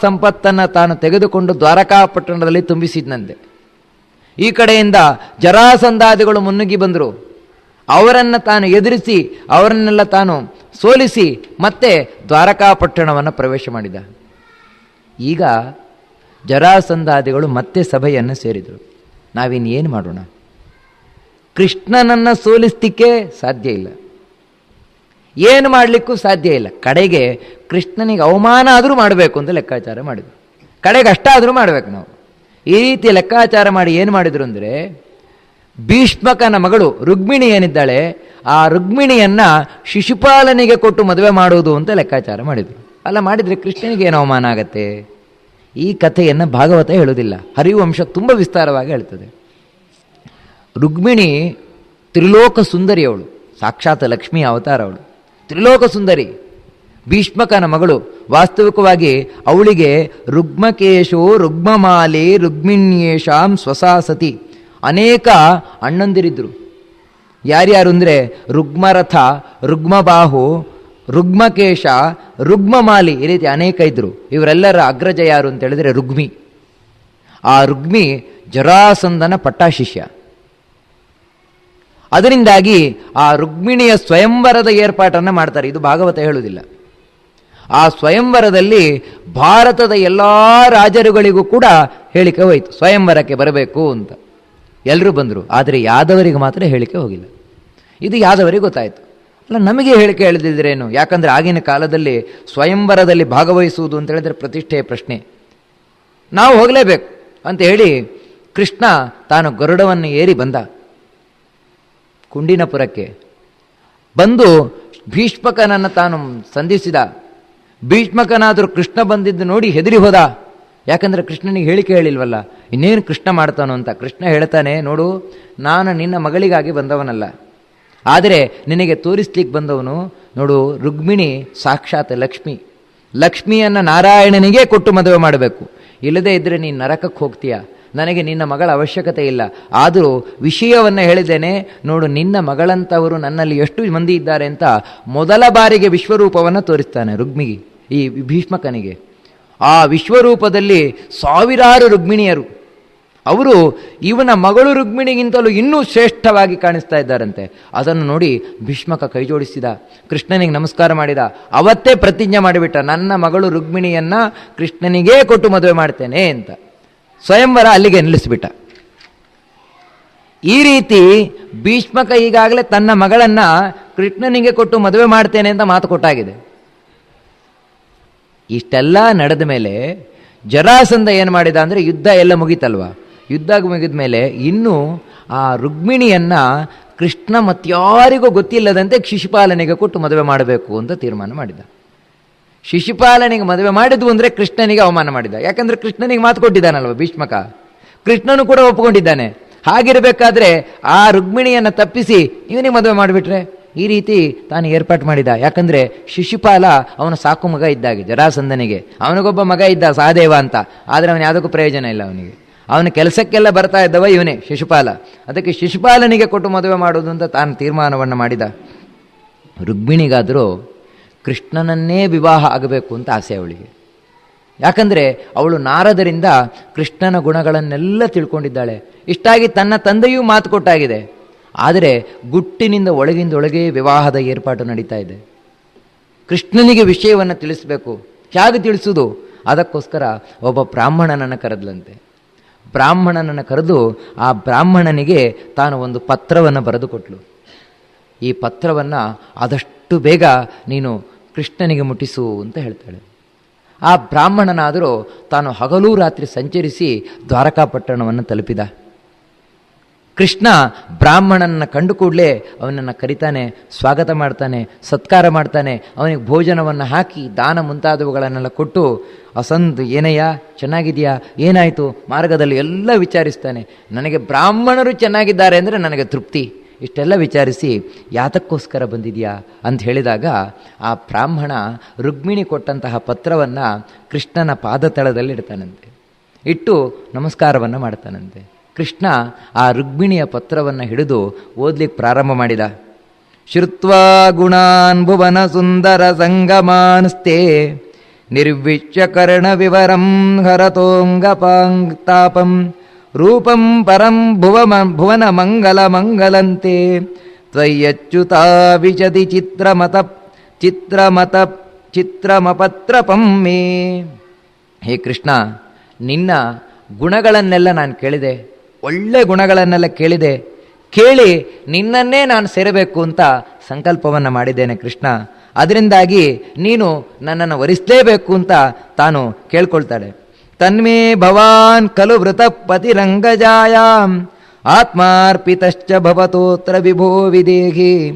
ಸಂಪತ್ತನ್ನು ತಾನು ತೆಗೆದುಕೊಂಡು ದ್ವಾರಕಾಪಟ್ಟಣದಲ್ಲಿ ತುಂಬಿಸಿದ್ನಂತೆ. ಈ ಕಡೆಯಿಂದ ಜರಾಸಂಧಾದಿಗಳು ಮುನ್ನುಗ್ಗಿ ಬಂದರು. ಅವರನ್ನು ತಾನು ಎದುರಿಸಿ, ಅವರನ್ನೆಲ್ಲ ತಾನು ಸೋಲಿಸಿ ಮತ್ತೆ ದ್ವಾರಕಾಪಟ್ಟಣವನ್ನು ಪ್ರವೇಶ ಮಾಡಿದ. ಈಗ ಜರಾಸಂಧಾದಿಗಳು ಮತ್ತೆ ಸಭೆಯನ್ನು ಸೇರಿದರು. ನಾವಿನ್ನೇನು ಮಾಡೋಣ? ಕೃಷ್ಣನನ್ನು ಸೋಲಿಸ್ತಿಕ್ಕೆ ಸಾಧ್ಯ ಇಲ್ಲ. ಏನು ಮಾಡಲಿಕ್ಕೂ ಸಾಧ್ಯ ಇಲ್ಲ. ಕಡೆಗೆ ಕೃಷ್ಣನಿಗೆ ಅವಮಾನ ಆದರೂ ಮಾಡಬೇಕು ಅಂತ ಲೆಕ್ಕಾಚಾರ ಮಾಡಿದ್ರು. ಕಡೆಗೆ ಅಷ್ಟಾದರೂ ಮಾಡಬೇಕು ನಾವು. ಈ ರೀತಿ ಲೆಕ್ಕಾಚಾರ ಮಾಡಿ ಏನು ಮಾಡಿದರು ಅಂದರೆ, ಭೀಷ್ಮಕನ ಮಗಳು ರುಗ್ಮಿಣಿ ಏನಿದ್ದಾಳೆ, ಆ ರುಗ್ಮಿಣಿಯನ್ನು ಶಿಶುಪಾಲನಿಗೆ ಕೊಟ್ಟು ಮದುವೆ ಮಾಡುವುದು ಅಂತ ಲೆಕ್ಕಾಚಾರ ಮಾಡಿದರು. ಅಲ್ಲ, ಮಾಡಿದರೆ ಕೃಷ್ಣನಿಗೆ ಏನು ಅವಮಾನ ಆಗತ್ತೆ? ಈ ಕಥೆಯನ್ನು ಭಾಗವತ ಹೇಳುವುದಿಲ್ಲ. ಹರಿವಂಶ ತುಂಬ ವಿಸ್ತಾರವಾಗಿ ಹೇಳ್ತದೆ. ರುಗ್ಮಿಣಿ ತ್ರಿಲೋಕ ಸುಂದರಿಯವಳು. ಸಾಕ್ಷಾತ್ ಲಕ್ಷ್ಮಿ ಅವತಾರ ಅವಳು ತ್ರಿಲೋಕ ಸುಂದರಿ. ಭೀಷ್ಮಕನ ಮಗಳು. ವಾಸ್ತವಿಕವಾಗಿ ಅವಳಿಗೆ ರುಗ್ಮಕೇಶೋ ರುಗ್ಮಮಾಲೆ ರುಗ್ಮಿಣ್ಯೇಶಾಂ ಸ್ವಸಾಸತಿ. ಅನೇಕ ಅಣ್ಣಂದಿರಿದ್ರು ಯಾರ್ಯಾರು ಅಂದರೆ ರುಗ್ಮರಥ, ರುಗ್ಮಬಾಹು, ರುಗ್ಮಕೇಶ, ರುಗ್ಮಮಾಲಿ ಈ ರೀತಿ ಅನೇಕ ಇದ್ರು ಇವರೆಲ್ಲರ ಅಗ್ರಜ ಯಾರು ಅಂತ ಹೇಳಿದ್ರೆ ರುಗ್ಮಿ. ಆ ರುಗ್ಮಿ ಜರಾಸಂದನ ಪಟ್ಟಾಶಿಷ್ಯ. ಅದರಿಂದಾಗಿ ಆ ರುಕ್ಮಿಣಿಯ ಸ್ವಯಂವರದ ಏರ್ಪಾಟನ್ನು ಮಾಡ್ತಾರೆ. ಇದು ಭಾಗವತ ಹೇಳುವುದಿಲ್ಲ. ಆ ಸ್ವಯಂವರದಲ್ಲಿ ಭಾರತದ ಎಲ್ಲ ರಾಜರುಗಳಿಗೂ ಕೂಡ ಹೇಳಿಕೆ ಹೋಯಿತು. ಸ್ವಯಂವರಕ್ಕೆ ಬರಬೇಕು ಅಂತ. ಎಲ್ಲರೂ ಬಂದರು. ಆದರೆ ಯಾದವರಿಗೆ ಮಾತ್ರ ಹೇಳಿಕೆ ಹೋಗಿಲ್ಲ. ಇದು ಯಾದವರಿಗೆ ಗೊತ್ತಾಯಿತು. ಅಲ್ಲ, ನಮಗೆ ಹೇಳಿಕೆ ಹೇಳಿದಿದ್ರೇನು? ಯಾಕಂದರೆ ಆಗಿನ ಕಾಲದಲ್ಲಿ ಸ್ವಯಂವರದಲ್ಲಿ ಭಾಗವಹಿಸುವುದು ಅಂತ ಹೇಳಿದರೆ ಪ್ರತಿಷ್ಠೆಯ ಪ್ರಶ್ನೆ. ನಾವು ಹೋಗಲೇಬೇಕು ಅಂತ ಹೇಳಿ ಕೃಷ್ಣ ತಾನು ಗರುಡವನ್ನು ಏರಿ ಬಂದ. ಕುಂಡಿನಪುರಕ್ಕೆ. ಬಂದು ಭೀಷ್ಮಕನನ್ನು ತಾನು ಸಂಧಿಸಿದ. ಭೀಷ್ಮಕನಾದರೂ ಕೃಷ್ಣ ಬಂದಿದ್ದು ನೋಡಿ ಹೆದರಿ ಹೋದ. ಯಾಕಂದರೆ ಕೃಷ್ಣನಿಗೆ ಹೇಳಿಕೆ ಹೇಳಿಲ್ವಲ್ಲ. ಇನ್ನೇನು ಕೃಷ್ಣ ಮಾಡ್ತಾನೋ ಅಂತ. ಕೃಷ್ಣ ಹೇಳ್ತಾನೆ, ನೋಡು, ನಾನು ನಿನ್ನ ಮಗಳಿಗಾಗಿ ಬಂದವನಲ್ಲ. ಆದರೆ ನಿನಗೆ ತೋರಿಸ್ಲಿಕ್ಕೆ ಬಂದವನು, ನೋಡು, ರುಗ್ಮಿಣಿ ಸಾಕ್ಷಾತ್ ಲಕ್ಷ್ಮಿ. ಲಕ್ಷ್ಮಿಯನ್ನು ನಾರಾಯಣನಿಗೆ ಕೊಟ್ಟು ಮದುವೆ ಮಾಡಬೇಕು. ಇಲ್ಲದೇ ಇದ್ದರೆ ನೀನು ನರಕಕ್ಕೆ ಹೋಗ್ತೀಯ? ನನಗೆ ನಿನ್ನ ಮಗಳ ಅವಶ್ಯಕತೆ ಇಲ್ಲ. ಆದರೂ ವಿಷಯವನ್ನು ಹೇಳಿದ್ದೇನೆ, ನೋಡು, ನಿನ್ನ ಮಗಳಂತವರು ನನ್ನಲ್ಲಿ ಎಷ್ಟು ಮಂದಿ ಇದ್ದಾರೆ ಅಂತ ಮೊದಲ ಬಾರಿಗೆ ವಿಶ್ವರೂಪವನ್ನು ತೋರಿಸ್ತಾನೆ ರುಗ್ಮಿಗೆ ಈ ಭೀಷ್ಮಕನಿಗೆ. ಆ ವಿಶ್ವರೂಪದಲ್ಲಿ ಸಾವಿರಾರು ರುಗ್ಮಿಣಿಯರು. ಅವರು ಇವನ ಮಗಳು ರುಗ್ಮಿಣಿಗಿಂತಲೂ ಇನ್ನೂ ಶ್ರೇಷ್ಠವಾಗಿ ಕಾಣಿಸ್ತಾ ಇದ್ದಾರಂತೆ. ಅದನ್ನು ನೋಡಿ ಭೀಷ್ಮಕ ಕೈ ಜೋಡಿಸಿದ, ಕೃಷ್ಣನಿಗೆ ನಮಸ್ಕಾರ ಮಾಡಿದ, ಅವತ್ತೇ ಪ್ರತಿಜ್ಞೆ ಮಾಡಿಬಿಟ್ಟ, ನನ್ನ ಮಗಳು ರುಗ್ಮಿಣಿಯನ್ನು ಕೃಷ್ಣನಿಗೇ ಕೊಟ್ಟು ಮದುವೆ ಮಾಡ್ತೇನೆ ಅಂತ. ಸ್ವಯಂವರ ಅಲ್ಲಿಗೆ ನಿಲ್ಲಿಸಿಬಿಟ್ಟ. ಈ ರೀತಿ ಭೀಷ್ಮಕ ಈಗಾಗಲೇ ತನ್ನ ಮಗಳನ್ನ ಕೃಷ್ಣನಿಗೆ ಕೊಟ್ಟು ಮದುವೆ ಮಾಡ್ತೇನೆ ಅಂತ ಮಾತು ಕೊಟ್ಟಾಗಿದೆ. ಇಷ್ಟೆಲ್ಲ ನಡೆದ ಮೇಲೆ ಜರಾಸಂಧ ಏನು ಮಾಡಿದ ಅಂದರೆ ಯುದ್ಧ ಎಲ್ಲ ಮುಗೀತಲ್ವ? ಯುದ್ಧ ಮುಗಿದ ಮೇಲೆ ಇನ್ನೂ ಆ ರುಗ್ಮಿಣಿಯನ್ನು ಕೃಷ್ಣ ಮತ್ಯಾರಿಗೂ ಗೊತ್ತಿಲ್ಲದಂತೆ ಶಿಶುಪಾಲನೆಗೆ ಕೊಟ್ಟು ಮದುವೆ ಮಾಡಬೇಕು ಅಂತ ತೀರ್ಮಾನ ಮಾಡಿದ. ಶಿಶುಪಾಲನಿಗೆ ಮದುವೆ ಮಾಡಿದ್ವು ಅಂದರೆ ಕೃಷ್ಣನಿಗೆ ಅವಮಾನ ಮಾಡಿದ. ಯಾಕಂದ್ರೆ ಕೃಷ್ಣನಿಗೆ ಮಾತು ಕೊಟ್ಟಿದ್ದಾನಲ್ವ ಭೀಷ್ಮಕ? ಕೃಷ್ಣನು ಕೂಡ ಒಪ್ಪಿಕೊಂಡಿದ್ದಾನೆ ಹಾಗಿರಬೇಕಾದ್ರೆ ಆ ರುಗ್ಮಿಣಿಯನ್ನು ತಪ್ಪಿಸಿ ಇವನಿಗೆ ಮದುವೆ ಮಾಡಿಬಿಟ್ರೆ ಈ ರೀತಿ ತಾನು ಏರ್ಪಾಟು ಮಾಡಿದ. ಯಾಕಂದ್ರೆ ಶಿಶುಪಾಲ ಅವನ ಸಾಕು ಮಗ ಇದ್ದಾಗೆ ಜರಾಸಂದನಿಗೆ ಅವನಿಗೊಬ್ಬ ಮಗ ಇದ್ದ ಸಹದೇವ ಅಂತ. ಆದರೆ ಅವನು ಯಾವುದಕ್ಕೂ ಪ್ರಯೋಜನ ಇಲ್ಲ ಅವನಿಗೆ. ಅವನ ಕೆಲಸಕ್ಕೆಲ್ಲ ಬರ್ತಾ ಇದ್ದವ ಇವನೇ, ಶಿಶುಪಾಲ. ಅದಕ್ಕೆ ಶಿಶುಪಾಲನಿಗೆ ಕೊಟ್ಟು ಮದುವೆ ಮಾಡೋದು ಅಂತ ತಾನು ತೀರ್ಮಾನವನ್ನು ಮಾಡಿದ. ರುಕ್ಮಿಣಿಗಾದರೂ ಕೃಷ್ಣನನ್ನೇ ವಿವಾಹ ಆಗಬೇಕು ಅಂತ ಆಸೆ ಅವಳಿಗೆ. ಯಾಕಂದರೆ ಅವಳು ನಾರದರಿಂದ ಕೃಷ್ಣನ ಗುಣಗಳನ್ನೆಲ್ಲ ತಿಳ್ಕೊಂಡಿದ್ದಾಳೆ. ಇಷ್ಟಾಗಿ ತನ್ನ ತಂದೆಯೂ ಮಾತು ಕೊಟ್ಟಾಗಿದೆ. ಆದರೆ ಗುಟ್ಟಿನಿಂದ ಒಳಗಿಂದ ಒಳಗೆ ವಿವಾಹದ ಏರ್ಪಾಟು ನಡೀತಾ ಇದೆ. ಕೃಷ್ಣನಿಗೆ ವಿಷಯವನ್ನು ತಿಳಿಸಬೇಕು. ಹೇಗೆ ತಿಳಿಸೋದು? ಅದಕ್ಕೋಸ್ಕರ ಒಬ್ಬ ಬ್ರಾಹ್ಮಣನನ್ನು ಕರೆದ್ಲಂತೆ. ಬ್ರಾಹ್ಮಣನನ್ನು ಕರೆದು ಆ ಬ್ರಾಹ್ಮಣನಿಗೆ ತಾನು ಒಂದು ಪತ್ರವನ್ನು ಬರೆದುಕೊಟ್ಲು. ಈ ಪತ್ರವನ್ನು ಆದಷ್ಟು ಬೇಗ ನೀನು ಕೃಷ್ಣನಿಗೆ ಮುಟ್ಟಿಸು ಅಂತ ಹೇಳ್ತಾಳೆ. ಆ ಬ್ರಾಹ್ಮಣನಾದರೂ ತಾನು ಹಗಲೂ ರಾತ್ರಿ ಸಂಚರಿಸಿ ದ್ವಾರಕಾಪಟ್ಟಣವನ್ನು ತಲುಪಿದ. ಕೃಷ್ಣ ಬ್ರಾಹ್ಮಣನ ಕಂಡು ಕೂಡಲೇ ಅವನನ್ನು ಕರಿತಾನೆ, ಸ್ವಾಗತ ಮಾಡ್ತಾನೆ, ಸತ್ಕಾರ ಮಾಡ್ತಾನೆ, ಅವನಿಗೆ ಭೋಜನವನ್ನು ಹಾಕಿ, ದಾನ ಮುಂತಾದವುಗಳನ್ನೆಲ್ಲ ಕೊಟ್ಟು, ಅಸಂದು, ಏನಯ್ಯ? ಚೆನ್ನಾಗಿದೆಯಾ? ಏನಾಯಿತು? ಮಾರ್ಗದಲ್ಲಿ ಎಲ್ಲ ವಿಚಾರಿಸ್ತಾನೆ. ನನಗೆ ಬ್ರಾಹ್ಮಣರು ಚೆನ್ನಾಗಿದ್ದಾರೆ ಅಂದರೆ ನನಗೆ ತೃಪ್ತಿ. ಇಷ್ಟೆಲ್ಲ ವಿಚಾರಿಸಿ, ಯಾತಕ್ಕೋಸ್ಕರ ಬಂದಿದೆಯಾ? ಅಂತ ಹೇಳಿದಾಗ, ಆ ಬ್ರಾಹ್ಮಣ ರುಕ್ಮಿಣಿ ಕೊಟ್ಟಂತಹ ಪತ್ರವನ್ನು ಕೃಷ್ಣನ ಪಾದತಳದಲ್ಲಿ ಇಡ್ತಾನಂತೆ. ಇಟ್ಟು ನಮಸ್ಕಾರವನ್ನು ಮಾಡ್ತಾನಂತೆ. ಕೃಷ್ಣ, ಆ ರುಕ್ಮಿಣಿಯ ಪತ್ರವನ್ನು ಹಿಡಿದು ಓದ್ಲಿಕ್ಕೆ ಪ್ರಾರಂಭ ಮಾಡಿದ. ಶ್ರುತ್ವಾ ಗುಣಾನ್ ಭುವನ ಸುಂದರ ಸಂಗಮಾನ್ಸ್ತೆ. ನಿರ್ವಿಶ್ಯ ಕರ್ಣವಿವರಂ ಹರತೋಂಗಪಾಂಗ್ತಾಪಂ ರೂಪಂ ಪರಂ ಭುವಮ ಭುವನ ಮಂಗಲ ಮಂಗಲಂತೆ. ತ್ವಯ್ಯಚ್ಯುತಾ ವಿಶತಿ ಚಿತ್ರಮತ ಚಿತ್ರಮತ ಚಿತ್ರಮಪತ್ರಪಂ ಮೇ. ಹೇ ಕೃಷ್ಣ, ನಿನ್ನ ಗುಣಗಳನ್ನೆಲ್ಲ ನಾನು ಕೇಳಿದೆ. ಒಳ್ಳೆ ಗುಣಗಳನ್ನೆಲ್ಲ ಕೇಳಿದೆ. ಕೇಳಿ ನಿನ್ನನ್ನೇ ನಾನು ಸೇರಬೇಕು ಅಂತ ಸಂಕಲ್ಪವನ್ನು ಮಾಡಿದ್ದೇನೆ ಕೃಷ್ಣ. ಅದರಿಂದಾಗಿ ನೀನು ನನ್ನನ್ನು ವರಿಸಲೇಬೇಕು ಅಂತ ತಾನು ಕೇಳ್ಕೊಳ್ತಾಳೆ. ತನ್ಮೇ ಭವಾನ್ ಖಲು ವೃತಪತಿರಂಗಜಾಯಾಂ. ಆತ್ಮಾರ್ಪಿತಶ್ಚ ಭವತೋತ್ರ ವಿಭೋ ವಿದೇಹಿ.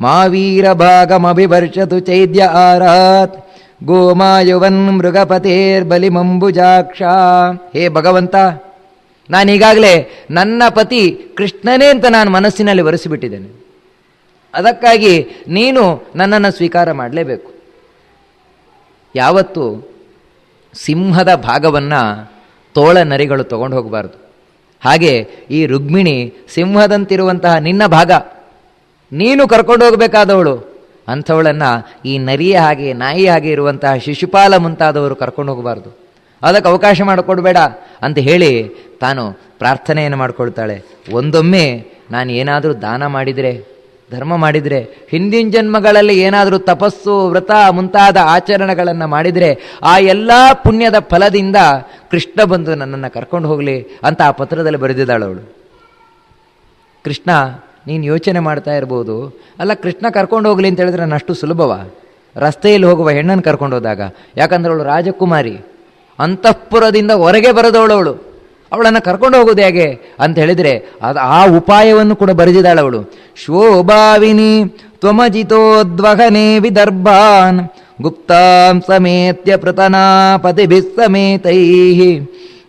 ಮಾವೀರ ವೀರಭಾಗಮಭಿವರ್ಷತು ಚೈದ್ಯ ಆರಾತ್. ಗೋಮಾಯುವನ್ ಮೃಗಪತೇರ್ಬಲಿಮಂಬುಜಾಕ್ಷ. ಹೇ ಭಗವಂತ ನಾನೀಗಾಗಲೇ ನನ್ನ ಪತಿ ಕೃಷ್ಣನೇ ಅಂತ ನಾನು ಮನಸ್ಸಿನಲ್ಲಿ ಒರೆಸಿಬಿಟ್ಟಿದ್ದೇನೆ. ಅದಕ್ಕಾಗಿ ನೀನು ನನ್ನನ್ನು ಸ್ವೀಕಾರ ಮಾಡಲೇಬೇಕು. ಯಾವತ್ತು ಸಿಂಹದ ಭಾಗವನ್ನು ತೋಳ ನರಿಗಳು ತಗೊಂಡು ಹೋಗಬಾರ್ದು. ಹಾಗೆ ಈ ರುಗ್ಮಿಣಿ ಸಿಂಹದಂತಿರುವಂತಹ ನಿನ್ನ ಭಾಗ, ನೀನು ಕರ್ಕೊಂಡು ಹೋಗಬೇಕಾದವಳು. ಅಂಥವಳನ್ನು ಈ ನರಿಯ ಹಾಗೆ, ನಾಯಿ ಹಾಗೆ ಇರುವಂತಹ ಶಿಶುಪಾಲ ಮುಂತಾದವರು ಕರ್ಕೊಂಡು ಹೋಗಬಾರ್ದು. ಅದಕ್ಕೆ ಅವಕಾಶ ಮಾಡಿಕೊಡ್ಬೇಡ ಅಂತ ಹೇಳಿ ತಾನು ಪ್ರಾರ್ಥನೆಯನ್ನು ಮಾಡಿಕೊಳ್ತಾಳೆ. ಒಂದೊಮ್ಮೆ ನಾನು ಏನಾದರೂ ದಾನ ಮಾಡಿದರೆ ಧರ್ಮ ಮಾಡಿದರೆ ಹಿಂದಿನ ಜನ್ಮಗಳಲ್ಲಿ ಏನಾದರೂ ತಪಸ್ಸು, ವ್ರತ ಮುಂತಾದ ಆಚರಣೆಗಳನ್ನು ಮಾಡಿದರೆ ಆ ಎಲ್ಲ ಪುಣ್ಯದ ಫಲದಿಂದ ಕೃಷ್ಣ ಬಂದು ನನ್ನನ್ನು ಕರ್ಕೊಂಡು ಹೋಗಲಿ ಅಂತ ಆ ಪತ್ರದಲ್ಲಿ ಬರೆದಿದ್ದಾಳು ಅವಳು. ಕೃಷ್ಣ, ನೀನು ಯೋಚನೆ ಮಾಡ್ತಾ ಇರ್ಬೋದು. ಅಲ್ಲ, ಕೃಷ್ಣ ಕರ್ಕೊಂಡು ಹೋಗಲಿ ಅಂತ ಹೇಳಿದ್ರೆ ನಾನು ಅಷ್ಟು ಸುಲಭವ? ರಸ್ತೆಯಲ್ಲಿ ಹೋಗುವ ಹೆಣ್ಣನ್ನು ಕರ್ಕೊಂಡು ಹೋದಾಗ. ಯಾಕಂದ್ರೆ ಅವಳು ರಾಜಕುಮಾರಿ. ಅಂತಃಪುರದಿಂದ ಹೊರಗೆ ಬರೆದವಳು ಅವಳು. ಅವಳನ್ನು ಕರ್ಕೊಂಡು ಹೋಗೋದು ಹೇಗೆ ಅಂತ ಹೇಳಿದರೆ ಅದು ಆ ಉಪಾಯವನ್ನು ಕೂಡ ಬರೆದಿದ್ದಾಳೆ ಅವಳು. ಶೋಭಾವಿನಿ ತ್ವಮಜಿತೋದ್ವಹನೆ ವಿದರ್ಭಾನ್ ಗುಪ್ತಾಂ ಸಮೇತ್ಯ ಪ್ರತನಾಪದಿ ಬಿಸ್ಸಮೇತೈ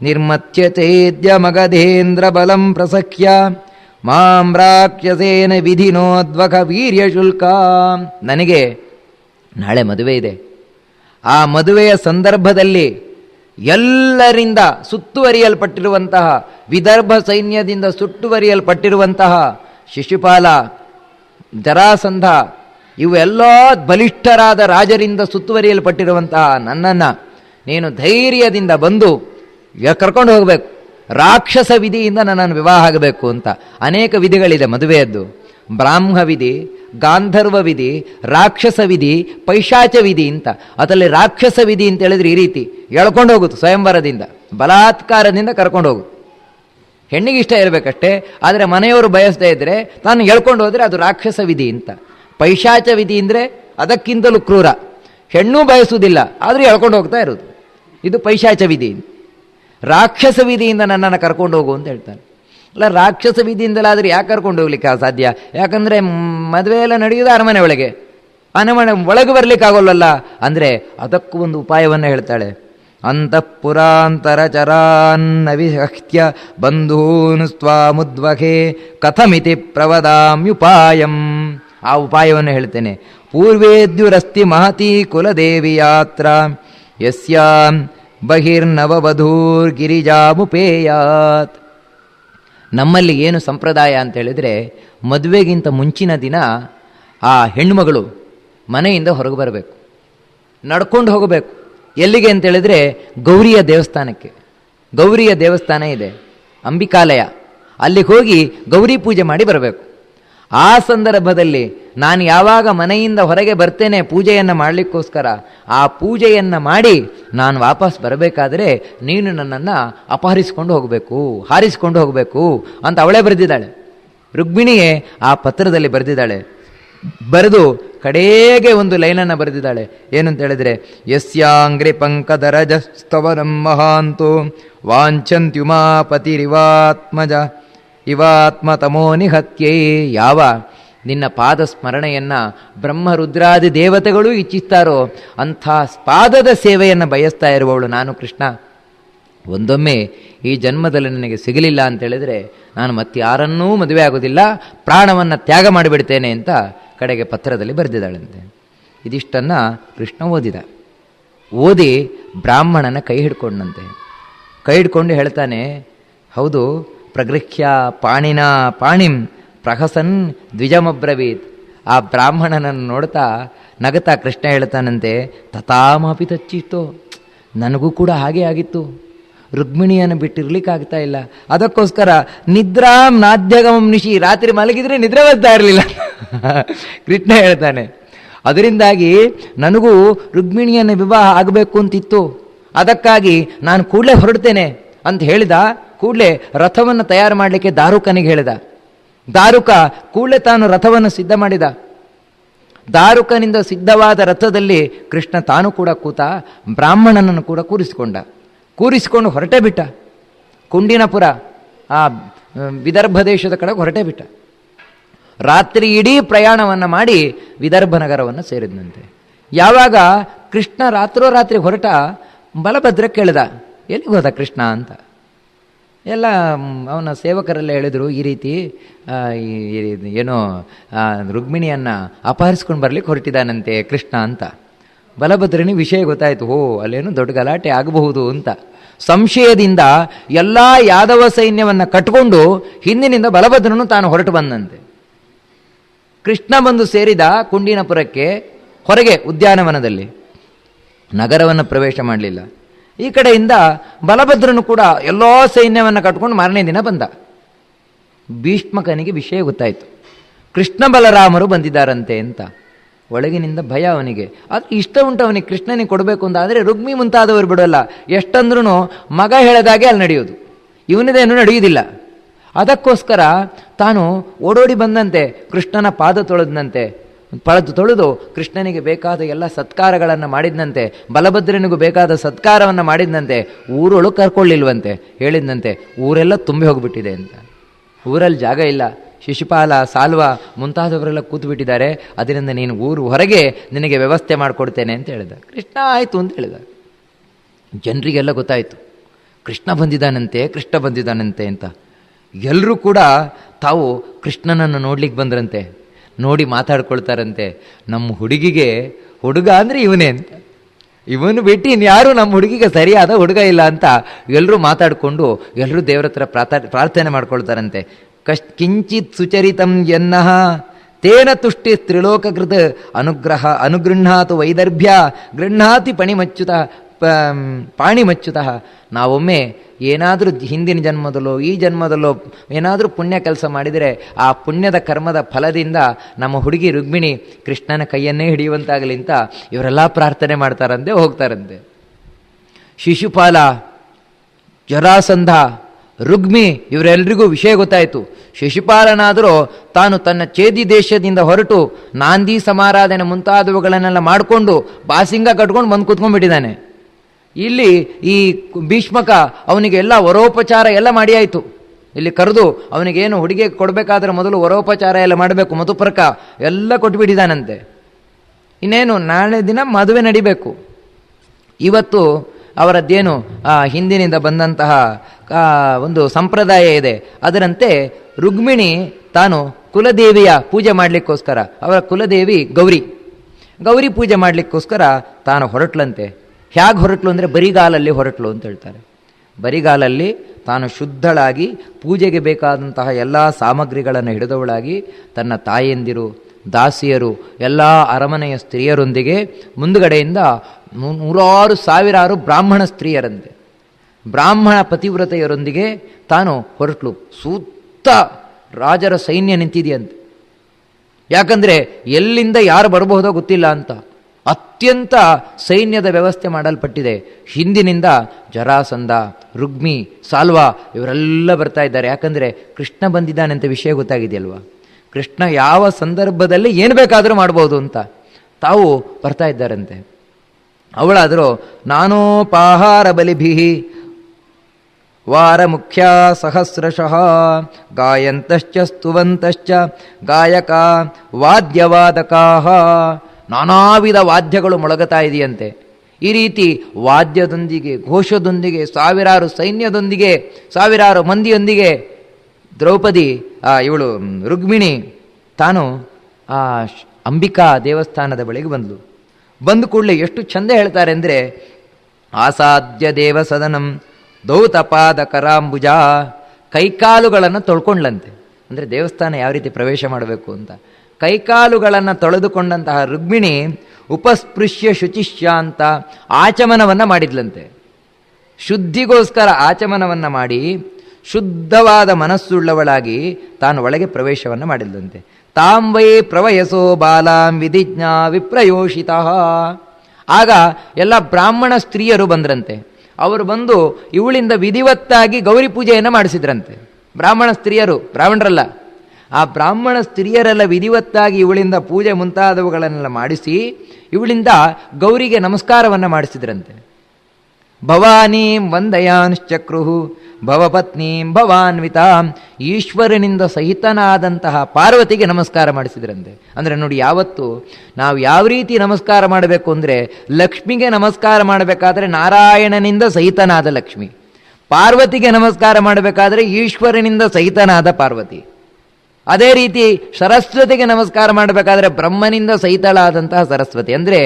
ನಿರ್ಮತ್ಯ ಚೇದ್ಯ ಮಗಧೇಂದ್ರ ಬಲಂ ಪ್ರಸಖ್ಯ ಮಾಂ ರಾಕ್ಷಸೇನ ವಿಧಿನೋದ್ವಖ ವೀರ್ಯ ಶುಲ್ಕ. ನನಗೆ ನಾಳೆ ಮದುವೆ ಇದೆ. ಆ ಮದುವೆಯ ಸಂದರ್ಭದಲ್ಲಿ ಎಲ್ಲರಿಂದ ಸುತ್ತುವರಿಯಲ್ಪಟ್ಟಿರುವಂತಹ, ವಿದರ್ಭ ಸೈನ್ಯದಿಂದ ಸುತ್ತುವರಿಯಲ್ಪಟ್ಟಿರುವಂತಹ ಶಿಶುಪಾಲ, ಜರಾಸಂಧ ಇವೆಲ್ಲ ಬಲಿಷ್ಠರಾದ ರಾಜರಿಂದ ಸುತ್ತುವರಿಯಲ್ಪಟ್ಟಿರುವಂತಹ ನನ್ನನ್ನು ನೀನು ಧೈರ್ಯದಿಂದ ಬಂದು ಕರ್ಕೊಂಡು ಹೋಗಬೇಕು. ರಾಕ್ಷಸ ವಿಧಿಯಿಂದ ನನ್ನನ್ನು ವಿವಾಹ ಆಗಬೇಕು ಅಂತ. ಅನೇಕ ವಿಧಿಗಳಿದೆ ಮದುವೆಯದ್ದು. ಬ್ರಾಹ್ಮ ವಿಧಿ ಗಾಂಧರ್ವ ವಿಧಿ ರಾಕ್ಷಸ ವಿಧಿ ಪೈಶಾಚ ವಿಧಿ ಅಂತ. ಅದರಲ್ಲಿ ರಾಕ್ಷಸ ವಿಧಿ ಅಂತ ಹೇಳಿದ್ರೆ ಈ ರೀತಿ ಎಳ್ಕೊಂಡು ಹೋಗುತ್ತೆ ಸ್ವಯಂವರದಿಂದ, ಬಲಾತ್ಕಾರದಿಂದ ಕರ್ಕೊಂಡು ಹೋಗುತ್ತೆ ಹೆಣ್ಣಿಗೆ ಇಷ್ಟ ಇರಬೇಕಷ್ಟೇ, ಆದರೆ ಮನೆಯವರು ಬಯಸದೇ ಇದ್ದರೆ ತಾನು ಎಳ್ಕೊಂಡು ಹೋದರೆ ಅದು ರಾಕ್ಷಸ ವಿಧಿ ಅಂತ. ಪೈಶಾಚ ವಿಧಿ ಅಂದರೆ ಅದಕ್ಕಿಂತಲೂ ಕ್ರೂರ. ಹೆಣ್ಣು ಬಯಸುವುದಿಲ್ಲ, ಆದರೂ ಎಳ್ಕೊಂಡು ಹೋಗ್ತಾ ಇರೋದು. ಇದು ಪೈಶಾಚ ವಿಧಿ ರಾಕ್ಷಸ ವಿಧಿಯಿಂದ ನನ್ನನ್ನು ಕರ್ಕೊಂಡು ಹೋಗು ಅಂತ ಹೇಳ್ತಾನೆ ಅಲ್ಲ, ರಾಕ್ಷಸ ಬೀದಿಯಿಂದಲಾದರೆ ಯಾಕೆ ಕರ್ಕೊಂಡು ಹೋಗ್ಲಿಕ್ಕೆ ಸಾಧ್ಯ ಯಾಕಂದರೆ ಮದುವೆ ಎಲ್ಲ ನಡೆಯುವುದು ಅರಮನೆ ಒಳಗೆ. ಅನಮನೆ ಒಳಗೆ ಬರಲಿಕ್ಕಾಗೋಲ್ಲಲ್ಲ. ಅಂದರೆ ಅದಕ್ಕೂ ಒಂದು ಉಪಾಯವನ್ನು ಹೇಳ್ತಾಳೆ. ಅಂತಃಪುರಾಂತರ ಚರಾನ್ನವಿಹ್ಯ ಬಂಧೂನ್ ಸ್ವಾಮುದ್ವಹೆ ಕಥಮಿತಿ ಪ್ರವದಾಮ್ಯುಪಾಯಂ. ಆ ಉಪಾಯವನ್ನು ಹೇಳ್ತೇನೆ. ಪೂರ್ವೇದ್ಯುರಸ್ತಿ ಮಹತಿ ಕುಲದೇವಿ ಯಾತ್ರ. ಯಸ್ಯಾಂ ಬಹಿರ್ನವವಧೂರ್ಗಿರಿಜಾಮುಪೇಯಾತ್. ನಮ್ಮಲ್ಲಿ ಏನು ಸಂಪ್ರದಾಯ ಅಂತ ಹೇಳಿದರೆ, ಮದುವೆಗಿಂತ ಮುಂಚಿನ ದಿನ ಆ ಹೆಣ್ಣುಮಗಳು ಮನೆಯಿಂದ ಹೊರಗೆ ಬರಬೇಕು. ನಡ್ಕೊಂಡು ಹೋಗಬೇಕು. ಎಲ್ಲಿಗೆ ಅಂತೇಳಿದರೆ ಗೌರಿಯ ದೇವಸ್ಥಾನಕ್ಕೆ. ಗೌರಿಯ ದೇವಸ್ಥಾನ ಇದೆ, ಅಂಬಿಕಾಲಯ. ಅಲ್ಲಿಗೆ ಹೋಗಿ ಗೌರಿ ಪೂಜೆ ಮಾಡಿ ಬರಬೇಕು. ಆ ಸಂದರ್ಭದಲ್ಲಿ ನಾನು ಯಾವಾಗ ಮನೆಯಿಂದ ಹೊರಗೆ ಬರ್ತೇನೆ ಪೂಜೆಯನ್ನು ಮಾಡಲಿಕ್ಕೋಸ್ಕರ, ಆ ಪೂಜೆಯನ್ನು ಮಾಡಿ ನಾನು ವಾಪಸ್ ಬರಬೇಕಾದರೆ ನೀನು ನನ್ನನ್ನು ಅಪಹರಿಸಿಕೊಂಡು ಹೋಗಬೇಕು, ಹಾರಿಸಿಕೊಂಡು ಹೋಗಬೇಕು ಅಂತ ಅವಳೇ ಬರೆದಿದ್ದಾಳೆ. ರುಕ್ಮಿಣಿಯೇ ಆ ಪತ್ರದಲ್ಲಿ ಬರೆದಿದ್ದಾಳೆ. ಬರೆದು ಕಡೆಗೆ ಒಂದು ಲೈನನ್ನು ಬರೆದಿದ್ದಾಳೆ. ಏನಂತ ಹೇಳಿದ್ರೆ ಯಸ್ಯಾಂಗ್ರಿ ಪಂಕದರಜಸ್ತವನಂ ಮಹಾಂತು, ವಾಂಛಂತ್ಯುಮಾಪತಿರಿವಾತ್ಮಜ ಇವಾತ್ಮ ತಮೋ ನಿಹತ್ಯೇ. ಯಾವ? ನಿನ್ನ ಪಾದ ಸ್ಮರಣೆಯನ್ನು ಬ್ರಹ್ಮರುದ್ರಾದಿ ದೇವತೆಗಳು ಇಚ್ಛಿಸ್ತಾರೋ ಅಂಥ ಪಾದದ ಸೇವೆಯನ್ನು ಬಯಸ್ತಾ ಇರುವವಳು ನಾನು ಕೃಷ್ಣ. ಒಂದೊಮ್ಮೆ ಈ ಜನ್ಮದಲ್ಲಿ ನನಗೆ ಸಿಗಲಿಲ್ಲ ಅಂತೇಳಿದರೆ ನಾನು ಮತ್ತೆ ಯಾರನ್ನೂ ಮದುವೆ ಆಗೋದಿಲ್ಲ, ಪ್ರಾಣವನ್ನು ತ್ಯಾಗ ಮಾಡಿಬಿಡ್ತೇನೆ ಅಂತ ಕಡೆಗೆ ಪತ್ರದಲ್ಲಿ ಬರೆದಿದ್ದಾಳಂತೆ. ಇದಿಷ್ಟನ್ನು ಕೃಷ್ಣ ಓದಿದ. ಓದಿ ಬ್ರಾಹ್ಮಣನ ಕೈ ಹಿಡ್ಕೊಂಡಂತೆ. ಕೈ ಹಿಡ್ಕೊಂಡು ಹೇಳ್ತಾನೆ, ಹೌದು ಪ್ರಗೃಹ್ಯ ಪಾಣಿನ ಪಾಣಿಂ ಪ್ರಹಸನ್ ದ್ವಿಜಮಬ್ರವೀತ್. ಆ ಬ್ರಾಹ್ಮಣನನ್ನು ನೋಡ್ತಾ ನಗತಾ ಕೃಷ್ಣ ಹೇಳ್ತಾನಂತೆ, ತಥಾಮಪಿ ತಚ್ಚಿತ್ತು, ನನಗೂ ಕೂಡ ಹಾಗೆ ಆಗಿತ್ತು. ರುಕ್ಮಿಣಿಯನ್ನು ಬಿಟ್ಟಿರ್ಲಿಕ್ಕಾಗ್ತಾ ಇಲ್ಲ. ಅದಕ್ಕೋಸ್ಕರ ನಿದ್ರಾಂ ನಾದ್ಯಗಮಂ ನಿಶಿ, ರಾತ್ರಿ ಮಲಗಿದ್ರೆ ನಿದ್ರೆ ಬರ್ತಾ ಇರಲಿಲ್ಲ. ಕೃಷ್ಣ ಹೇಳ್ತಾನೆ, ಅದರಿಂದಾಗಿ ನನಗೂ ರುಕ್ಮಿಣಿಯನ್ನು ವಿವಾಹ ಆಗಬೇಕು ಅಂತಿತ್ತು. ಅದಕ್ಕಾಗಿ ನಾನು ಕೂಡಲೇ ಹೊರಡ್ತೇನೆ. ಅಂತ ಹೇಳಿದ ಕೂಡಲೇ ರಥವನ್ನು ತಯಾರು ಮಾಡಲಿಕ್ಕೆ ದಾರುಕನಿಗೆ ಹೇಳಿದ. ದಾರುಕ ಕೂಡಲೇ ತಾನು ರಥವನ್ನು ಸಿದ್ಧ ಮಾಡಿದ. ದಾರುಕನಿಂದ ಸಿದ್ಧವಾದ ರಥದಲ್ಲಿ ಕೃಷ್ಣ ತಾನು ಕೂಡ ಕೂತ ಬ್ರಾಹ್ಮಣನನ್ನು ಕೂಡ ಕೂರಿಸಿಕೊಂಡ. ಕೂರಿಸಿಕೊಂಡು ಹೊರಟೇ ಬಿಟ್ಟ. ಕುಂಡಿನಪುರ, ಆ ವಿದರ್ಭ ದೇಶದ ಕಡೆಗೆ ಹೊರಟೇ ಬಿಟ್ಟ. ರಾತ್ರಿ ಇಡೀ ಪ್ರಯಾಣವನ್ನು ಮಾಡಿ ವಿದರ್ಭ ನಗರವನ್ನು ಸೇರಿದಂತೆ. ಯಾವಾಗ ಕೃಷ್ಣ ರಾತ್ರೋರಾತ್ರಿ ಹೊರಟ ಬಲಭದ್ರ ಕೇಳಿದ, ಎಲ್ಲಿಗೆ ಹೋದ ಕೃಷ್ಣ? ಅಂತ. ಎಲ್ಲ ಅವನ ಸೇವಕರೆಲ್ಲ ಹೇಳಿದರು ಈ ರೀತಿ ಏನೋ ರುಕ್ಮಿಣಿಯನ್ನು ಅಪಹರಿಸ್ಕೊಂಡು ಬರಲಿಕ್ಕೆ ಹೊರಟಿದ್ದಾನಂತೆ ಕೃಷ್ಣ ಅಂತ. ಬಲಭದ್ರನಿ ವಿಷಯ ಗೊತ್ತಾಯಿತು ಓ ಅಲ್ಲೇನು ದೊಡ್ಡ ಗಲಾಟೆ ಆಗಬಹುದು ಅಂತ. ಸಂಶಯದಿಂದ ಎಲ್ಲ ಯಾದವ ಸೈನ್ಯವನ್ನು ಕಟ್ಕೊಂಡು ಹಿಂದಿನಿಂದ ಬಲಭದ್ರನು ತಾನು ಹೊರಟು ಬಂದಂತೆ. ಕೃಷ್ಣ ಬಂದು ಸೇರಿದ ಕುಂಡಿನಪುರಕ್ಕೆ ಹೊರಗೆ ಉದ್ಯಾನವನದಲ್ಲಿ. ನಗರವನ್ನು ಪ್ರವೇಶ ಮಾಡಲಿಲ್ಲ. ಈ ಕಡೆಯಿಂದ ಬಲಭದ್ರನು ಕೂಡ ಎಲ್ಲೋ ಸೈನ್ಯವನ್ನು ಕಟ್ಕೊಂಡು ಮಾರನೇ ದಿನ ಬಂದ. ಭೀಷ್ಮಕನಿಗೆ ವಿಷಯ ಗೊತ್ತಾಯಿತು. ಕೃಷ್ಣ ಬಲರಾಮರು ಬಂದಿದ್ದಾರಂತೆ ಅಂತ. ಒಳಗಿನಿಂದ ಭಯ ಅವನಿಗೆ. ಅದು ಇಷ್ಟ ಉಂಟು ಅವನಿಗೆ ಕೃಷ್ಣನಿಗೆ ಕೊಡಬೇಕು ಅಂತ. ಆದರೆ ರುಗ್ಮಿ ಮುಂತಾದವರು ಬಿಡೋಲ್ಲ. ಎಷ್ಟಂದ್ರೂ ಮಗ ಹೇಳದಾಗೆ ಅಲ್ಲಿ ನಡೆಯೋದು. ಇವನದೇನು ನಡೆಯುವುದಿಲ್ಲ. ಅದಕ್ಕೋಸ್ಕರ ತಾನು ಓಡೋಡಿ ಬಂದಂತೆ. ಕೃಷ್ಣನ ಪಾದ ತೊಳೆದಂತೆ ಪಳದು ತೊಳೆದು ಕೃಷ್ಣನಿಗೆ ಬೇಕಾದ ಎಲ್ಲ ಸತ್ಕಾರಗಳನ್ನು ಮಾಡಿದ್ದಂತೆ ಬಲಭದ್ರನಿಗೂ ಬೇಕಾದ ಸತ್ಕಾರವನ್ನು ಮಾಡಿದ್ದಂತೆ ಊರೊಳಗೆ ಕರ್ಕೊಳ್ಳಿಲ್ವಂತೆ ಹೇಳಿದ್ದಂತೆ ಊರೆಲ್ಲ ತುಂಬಿ ಹೋಗಿಬಿಟ್ಟಿದೆ ಅಂತ. ಊರಲ್ಲಿ ಜಾಗ ಇಲ್ಲ. ಶಿಶುಪಾಲ, ಸಾಲ್ವ ಮುಂತಾದವರೆಲ್ಲ ಕೂತುಬಿಟ್ಟಿದ್ದಾರೆ. ಅದರಿಂದ ನೀನು ಊರು ಹೊರಗೆ ನಿನಗೆ ವ್ಯವಸ್ಥೆ ಮಾಡಿಕೊಡ್ತೇನೆ ಅಂತ ಹೇಳಿದ. ಕೃಷ್ಣ ಆಯಿತು ಅಂತ ಹೇಳಿದ. ಜನರಿಗೆಲ್ಲ ಗೊತ್ತಾಯಿತು. ಕೃಷ್ಣ ಬಂದಿದ್ದಾನಂತೆ ಕೃಷ್ಣ ಬಂದಿದ್ದಾನಂತೆ ಅಂತ. ಎಲ್ಲರೂ ಕೂಡ ತಾವು ಕೃಷ್ಣನನ್ನು ನೋಡ್ಲಿಕ್ಕೆ ಬಂದ್ರಂತೆ. ನೋಡಿ ಮಾತಾಡ್ಕೊಳ್ತಾರಂತೆ, ನಮ್ಮ ಹುಡುಗಿಗೆ ಹುಡುಗ ಅಂದರೆ ಇವನೇ ಅಂತ. ಇವನು ಬಿಟ್ಟು ಇನ್ಯಾರು ನಮ್ಮ ಹುಡುಗಿಗೆ ಸರಿಯಾದ ಹುಡುಗ ಇಲ್ಲ ಅಂತ ಎಲ್ಲರೂ ಮಾತಾಡಿಕೊಂಡು ಎಲ್ಲರೂ ದೇವರ ಹತ್ರ ಪ್ರಾರ್ಥನೆ ಪ್ರಾರ್ಥನೆ ಮಾಡ್ಕೊಳ್ತಾರಂತೆ. ಕಶ್, ಕಿಂಚಿತ್ ಸುಚರಿತಂ ಎನ್ನ, ತೇನ ತುಷ್ಟಿ ತ್ರಿಲೋಕೃತ್ ಅನುಗ್ರಹ ಅನುಗೃಹಾತು ವೈದರ್ಭ್ಯ ಗೃಹಾತಿ ಪಣಿಮಚ್ಚುತ ಪಾಣಿಮಚ್ಚುತ. ನಾವೊಮ್ಮೆ ಏನಾದರೂ ಹಿಂದಿನ ಜನ್ಮದಲ್ಲೋ, ಈ ಜನ್ಮದಲ್ಲೋ ಏನಾದರೂ ಪುಣ್ಯ ಕೆಲಸ ಮಾಡಿದರೆ ಆ ಪುಣ್ಯದ ಕರ್ಮದ ಫಲದಿಂದ ನಮ್ಮ ಹುಡುಗಿ ರುಗ್ಮಿಣಿ ಕೃಷ್ಣನ ಕೈಯನ್ನೇ ಹಿಡಿಯುವಂತಾಗಲಿ ಅಂತ ಇವರೆಲ್ಲ ಪ್ರಾರ್ಥನೆ ಮಾಡ್ತಾರಂತೆ, ಹೋಗ್ತಾರಂತೆ. ಶಿಶುಪಾಲ, ಜರಾಸಂಧ, ರುಗ್ಮಿ ಇವರೆಲ್ಲರಿಗೂ ವಿಷಯ ಗೊತ್ತಾಯಿತು. ಶಿಶುಪಾಲನಾದರೂ ತಾನು ತನ್ನ ಚೇದಿ ದೇಶದಿಂದ ಹೊರಟು ನಾಂದಿ ಸಮಾರಾಧನೆ ಮುಂತಾದವುಗಳನ್ನೆಲ್ಲ ಮಾಡಿಕೊಂಡು ಬಾಸಿಂಗ ಕಟ್ಕೊಂಡು ಬಂದು ಕೂತ್ಕೊಂಡ್ಬಿಟ್ಟಿದ್ದಾನೆ. ಇಲ್ಲಿ ಈ ಭೀಷ್ಮಕ ಅವನಿಗೆ ಎಲ್ಲ ವರೋಪಚಾರ ಎಲ್ಲ ಮಾಡಿ ಆಯಿತು ಇಲ್ಲಿ ಕರೆದು ಅವನಿಗೇನು ಹುಡುಗಿ ಕೊಡಬೇಕಾದ್ರೆ ಮೊದಲು ವರೋಪಚಾರ ಎಲ್ಲ ಮಾಡಬೇಕು ಮಧುಪ್ರಕ ಎಲ್ಲ ಕೊಟ್ಬಿಟ್ಟಿದ್ದಾನಂತೆ ಇನ್ನೇನು ನಾಳೆ ದಿನ ಮದುವೆ ನಡಿಬೇಕು. ಇವತ್ತು ಅವರದ್ದೇನು ಆ, ಹಿಂದಿನಿಂದ ಬಂದಂತಹ ಒಂದು ಸಂಪ್ರದಾಯ ಇದೆ. ಅದರಂತೆ ರುಗ್ಮಿಣಿ ತಾನು ಕುಲದೇವಿಯ ಪೂಜೆ ಮಾಡಲಿಕ್ಕೋಸ್ಕರ ಅವರ ಕುಲದೇವಿ ಗೌರಿ. ಗೌರಿ ಪೂಜೆ ಮಾಡಲಿಕ್ಕೋಸ್ಕರ ತಾನು ಹೊರಟ್ಲಂತೆ. ಹೇಗೆ ಹೊರಟ್ಲು ಅಂದರೆ ಬರಿಗಾಲಲ್ಲಿ ಹೊರಟ್ಲು ಅಂತ ಹೇಳ್ತಾರೆ. ಬರಿಗಾಲಲ್ಲಿ ತಾನು ಶುದ್ಧಳಾಗಿ ಪೂಜೆಗೆ ಬೇಕಾದಂತಹ ಎಲ್ಲ ಸಾಮಗ್ರಿಗಳನ್ನು ಹಿಡಿದವಳಾಗಿ ತನ್ನ ತಾಯಂದಿರು, ದಾಸಿಯರು, ಎಲ್ಲ ಅರಮನೆಯ ಸ್ತ್ರೀಯರೊಂದಿಗೆ ಮುಂದುಗಡೆಯಿಂದ ನೂರಾರು ಸಾವಿರಾರು ಬ್ರಾಹ್ಮಣ ಸ್ತ್ರೀಯರಂತೆ. ಬ್ರಾಹ್ಮಣ ಪತಿವ್ರತೆಯರೊಂದಿಗೆ ತಾನು ಹೊರಟ್ಲು. ಸೂತ್ತ ರಾಜರ ಸೈನ್ಯ ನಿಂತಿದೆಯಂತೆ. ಯಾಕಂದರೆ ಎಲ್ಲಿಂದ ಯಾರು ಬರಬಹುದೋ ಗೊತ್ತಿಲ್ಲ ಅಂತ. ಅತ್ಯಂತ ಸೈನ್ಯದ ವ್ಯವಸ್ಥೆ ಮಾಡಲ್ಪಟ್ಟಿದೆ. ಹಿಂದಿನಿಂದ ಜರಾಸಂದ ರುಗ್ಮಿ, ಸಾಲ್ವಾ ಇವರೆಲ್ಲ ಬರ್ತಾ ಇದ್ದಾರೆ. ಯಾಕಂದರೆ ಕೃಷ್ಣ ಬಂದಿದ್ದಾನೆ ಅಂತ ವಿಷಯ ಗೊತ್ತಾಗಿದೆಯಲ್ವಾ? ಕೃಷ್ಣ ಯಾವ ಸಂದರ್ಭದಲ್ಲಿ ಏನು ಬೇಕಾದರೂ ಮಾಡ್ಬೋದು ಅಂತ ತಾವು ಬರ್ತಾ ಇದ್ದಾರಂತೆ. ಅವಳಾದರೂ ನಾನೋಪಾಹಾರ ಬಲಿಭಿಹಿ, ವಾರ ಮುಖ್ಯ ಸಹಸ್ರಶಃ, ಗಾಯಂತಶ್ಚ, ಸ್ತುವಂತಶ್ಚ, ಗಾಯಕ ವಾದ್ಯವಾದಕಾ ನಾನಾ ವಿಧ ವಾದ್ಯಗಳು ಮೊಳಗತಾ ಇದೆಯಂತೆ. ಈ ರೀತಿ ವಾದ್ಯದೊಂದಿಗೆ, ಘೋಷದೊಂದಿಗೆ, ಸಾವಿರಾರು ಸೈನ್ಯದೊಂದಿಗೆ, ಸಾವಿರಾರು ಮಂದಿಯೊಂದಿಗೆ ದ್ರೌಪದಿ ಇವಳು ರುಗ್ಮಿಣಿ, ತಾನು, ಆ ಅಂಬಿಕಾ ದೇವಸ್ಥಾನದ ಬಳಿಗೆ ಬಂದಳು ಬಂದ ಕೂಡಲೇ ಎಷ್ಟು ಚಂದ ಹೇಳ್ತಾರೆ ಅಂದರೆ ಆಸಾಧ್ಯ ದೇವ ಸದನಂ ದೌತಪಾದ ಕರಾಂಬುಜ ಕೈಕಾಲುಗಳನ್ನು ತೊಳ್ಕೊಂಡ್ಲಂತೆ ಅಂದರೆ ದೇವಸ್ಥಾನ ಯಾವ ರೀತಿ ಪ್ರವೇಶ ಮಾಡಬೇಕು ಅಂತ. ಕೈಕಾಲುಗಳನ್ನು ತೊಳೆದುಕೊಂಡಂತಹ ರುಗ್ಮಿಣಿ ಉಪಸ್ಪೃಶ್ಯ ಶುಚಿಶ್ಯಾಂತ ಆಚಮನವನ್ನು ಮಾಡಿದ್ಲಂತೆ. ಶುದ್ಧಿಗೋಸ್ಕರ ಆಚಮನವನ್ನು ಮಾಡಿ ಶುದ್ಧವಾದ ಮನಸ್ಸುಳ್ಳವಳಾಗಿ ತಾನು ಒಳಗೆ ಪ್ರವೇಶವನ್ನು ಮಾಡಿದ್ಲಂತೆ. ತಾಂ ವೈ ಪ್ರವಯಸೋ ಬಾಲಾಂ ವಿಧಿಜ್ಞಾ ವಿಪ್ರಯೋಷಿತ. ಆಗ ಎಲ್ಲ ಬ್ರಾಹ್ಮಣ ಸ್ತ್ರೀಯರು ಬಂದ್ರಂತೆ. ಅವರು ಬಂದು ಇವಳಿಂದ ವಿಧಿವತ್ತಾಗಿ ಗೌರಿ ಪೂಜೆಯನ್ನು ಮಾಡಿಸಿದ್ರಂತೆ. ಬ್ರಾಹ್ಮಣ ಸ್ತ್ರೀಯರು, ಬ್ರಾಹ್ಮಣರಲ್ಲ ಆ ಬ್ರಾಹ್ಮಣ ಸ್ತ್ರೀಯರೆಲ್ಲ ವಿಧಿವತ್ತಾಗಿ ಇವಳಿಂದ ಪೂಜೆ ಮುಂತಾದವುಗಳನ್ನೆಲ್ಲ ಮಾಡಿಸಿ ಇವಳಿಂದ ಗೌರಿಗೆ ನಮಸ್ಕಾರವನ್ನು ಮಾಡಿಸಿದ್ರಂತೆ. ಭವಾನೀಂ ವಂದಯಾನ್ಶ್ಚಕ್ರು ಭವಪತ್ನೀಂ ಭವಾನ್ವಿತಾಂ, ಈಶ್ವರನಿಂದ ಸಹಿತನಾದಂತಹ ಪಾರ್ವತಿಗೆ ನಮಸ್ಕಾರ ಮಾಡಿಸಿದ್ರಂತೆ. ಅಂದರೆ ನೋಡಿ ಯಾವತ್ತು ನಾವು ಯಾವ ರೀತಿ ನಮಸ್ಕಾರ ಮಾಡಬೇಕು ಅಂದರೆ ಲಕ್ಷ್ಮಿಗೆ ನಮಸ್ಕಾರ ಮಾಡಬೇಕಾದ್ರೆ ನಾರಾಯಣನಿಂದ ಸಹಿತನಾದ ಲಕ್ಷ್ಮಿ. ಪಾರ್ವತಿಗೆ ನಮಸ್ಕಾರ ಮಾಡಬೇಕಾದ್ರೆ ಈಶ್ವರನಿಂದ ಸಹಿತನಾದ ಪಾರ್ವತಿ. ಅದೇ ರೀತಿ ಸರಸ್ವತಿಗೆ ನಮಸ್ಕಾರ ಮಾಡಬೇಕಾದ್ರೆ ಬ್ರಹ್ಮನಿಂದ ಸಹಿತಳಾದಂತಹ ಸರಸ್ವತಿ. ಅಂದರೆ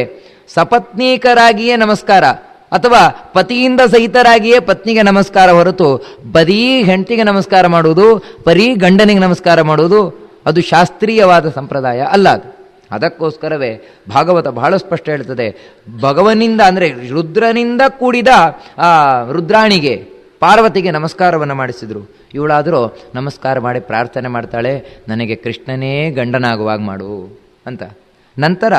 ಸಪತ್ನೀಕರಾಗಿಯೇ ನಮಸ್ಕಾರ, ಅಥವಾ ಪತಿಯಿಂದ ಸಹಿತರಾಗಿಯೇ ಪತ್ನಿಗೆ ನಮಸ್ಕಾರ ಹೊರತು ಬರೀ ಹೆಂಡತಿಗೆ ನಮಸ್ಕಾರ ಮಾಡುವುದು, ಬರೀ ಗಂಡನಿಗೆ ನಮಸ್ಕಾರ ಮಾಡುವುದು ಅದು ಶಾಸ್ತ್ರೀಯವಾದ ಸಂಪ್ರದಾಯ ಅಲ್ಲ ಅದು. ಅದಕ್ಕೋಸ್ಕರವೇ ಭಾಗವತ ಬಹಳ ಸ್ಪಷ್ಟ ಹೇಳ್ತದೆ, ಭಗವನಿಂದ ಅಂದರೆ ರುದ್ರನಿಂದ ಕೂಡಿದ ಆ ರುದ್ರಾಣಿಗೆ ಪಾರ್ವತಿಗೆ ನಮಸ್ಕಾರವನ್ನು ಮಾಡಿಸಿದರು. ಇವಳಾದರೂ ನಮಸ್ಕಾರ ಮಾಡಿ ಪ್ರಾರ್ಥನೆ ಮಾಡ್ತಾಳೆ, ನನಗೆ ಕೃಷ್ಣನೇ ಗಂಡನಾಗುವಾಗ ಮಾಡು ಅಂತ. ನಂತರ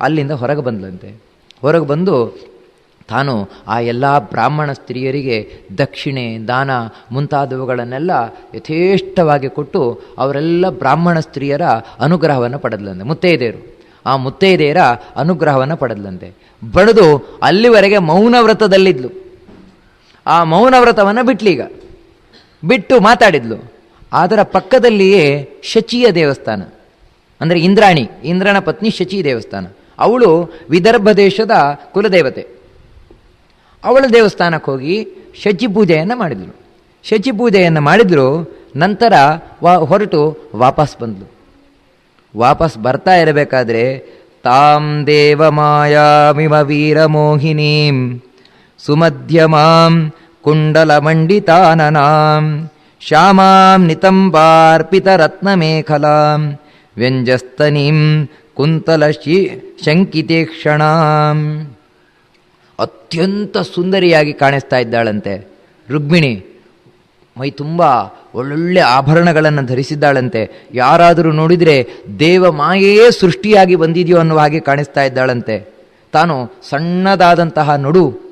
ಅಲ್ಲಿಂದ ಹೊರಗೆ ಬಂದ್ಲಂತೆ ಹೊರಗೆ ಬಂದು ತಾನು ಆ ಎಲ್ಲ ಬ್ರಾಹ್ಮಣ ಸ್ತ್ರೀಯರಿಗೆ ದಕ್ಷಿಣೆ, ದಾನ ಮುಂತಾದವುಗಳನ್ನೆಲ್ಲ ಯಥೇಷ್ಟವಾಗಿ ಕೊಟ್ಟು ಅವರೆಲ್ಲ ಬ್ರಾಹ್ಮಣ ಸ್ತ್ರೀಯರ ಅನುಗ್ರಹವನ್ನು ಪಡೆದ್ಲಂತೆ ಮುತ್ತೈದೆಯರು. ಆ ಮುತ್ತೈದೆಯರ ಅನುಗ್ರಹವನ್ನು ಪಡೆದ್ಲಂತೆ ಬಡಿದು ಅಲ್ಲಿವರೆಗೆ ಮೌನ ವ್ರತದಲ್ಲಿದ್ಲು. ಆ ಮೌನ ವ್ರತವನ್ನು ಬಿಟ್ಲೀಗ. ಬಿಟ್ಟು ಮಾತಾಡಿದ್ಲು. ಅದರ ಪಕ್ಕದಲ್ಲಿಯೇ ಶಚಿಯ ದೇವಸ್ಥಾನ. ಅಂದರೆ ಇಂದ್ರಾಣಿ, ಇಂದ್ರನ ಪತ್ನಿ ಶಚಿ ದೇವಸ್ಥಾನ. ಅವಳು ವಿದರ್ಭ ದೇಶದ ಕುಲದೇವತೆ. ಅವಳ ದೇವಸ್ಥಾನಕ್ಕೆ ಹೋಗಿ ಶಚಿ ಪೂಜೆಯನ್ನು ಮಾಡಿದಳು ಶಚಿ ಪೂಜೆಯನ್ನು ಮಾಡಿದ್ರು, ನಂತರ ಹೊರಟು ವಾಪಸ್ ಬಂದ್ಲು. ವಾಪಸ್ ಬರ್ತಾ ಇರಬೇಕಾದ್ರೆ, ತಾಂ ವೀರ ವೀರಮೋಹಿನೀಂ. ಸುಮಧ್ಯಮಾಂ ಕುಂಡಲಮಂಡಿತಾನನಾಂ ಶ್ಯಾಮಾಂ ನಿತಂಬಾರ್ಪಿತರತ್ನಮೇಖಲಾಂ ವ್ಯಂಜಸ್ತನೀಂ ಕುಂತಲ ಶಿ ಶಂಕಿತೇಕ್ಷಣ ಅತ್ಯಂತ ಸುಂದರಿಯಾಗಿ ಕಾಣಿಸ್ತಾ ಇದ್ದಾಳಂತೆ. ರುಗ್ಮಿಣಿ ಮೈ ತುಂಬ ಒಳ್ಳೊಳ್ಳೆ ಆಭರಣಗಳನ್ನು ಧರಿಸಿದ್ದಾಳಂತೆ. ಯಾರಾದರೂ ನೋಡಿದರೆ ದೇವ ಮಾಯೆಯೇ ಸೃಷ್ಟಿಯಾಗಿ ಬಂದಿದೆಯೋ ಅನ್ನುವ ಹಾಗೆ ಕಾಣಿಸ್ತಾ ಇದ್ದಾಳಂತೆ. ತಾನು ಸಣ್ಣದಾದಂತಹ ನಡು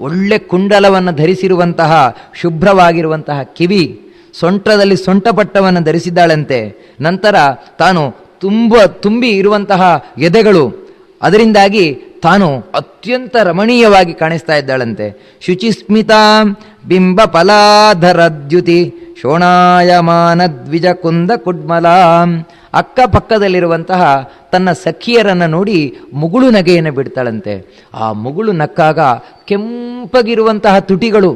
ಒಳ್ಳೆ ಕುಂಡಲವನ್ನು ಧರಿಸಿರುವಂತಹ, ಶುಭ್ರವಾಗಿರುವಂತಹ ಕಿವಿ, ಸೊಂಟದಲ್ಲಿ ಸೊಂಟಪಟ್ಟವನ್ನು ಧರಿಸಿದ್ದಾಳಂತೆ. ನಂತರ ತಾನು ತುಂಬ, ತುಂಬಿ ಇರುವಂತಹ ಎದೆಗಳು, ಅದರಿಂದಾಗಿ ತಾನು ಅತ್ಯಂತ ರಮಣೀಯವಾಗಿ ಕಾಣಿಸ್ತಾ ಇದ್ದಾಳಂತೆ. ಶುಚಿಸ್ಮಿತಾ ಬಿಂಬ ಫಲಾಧರದ್ಯುತಿ ಶೋಣಾಯಮಾನ ದ್ವಿಜ ಕುಂದ ಕುಡ್ಮಲಾಂ. ಅಕ್ಕಪಕ್ಕದಲ್ಲಿರುವಂತಹ ತನ್ನ ಸಖಿಯರನ್ನು ನೋಡಿ ಮುಗುಳು ನಗೆಯನ್ನು ಬಿಡ್ತಾಳಂತೆ. ಆ ಮುಗುಳು ನಕ್ಕಾಗ ಕೆಂಪಗಿರುವಂತಹ ತುಟಿಗಳು,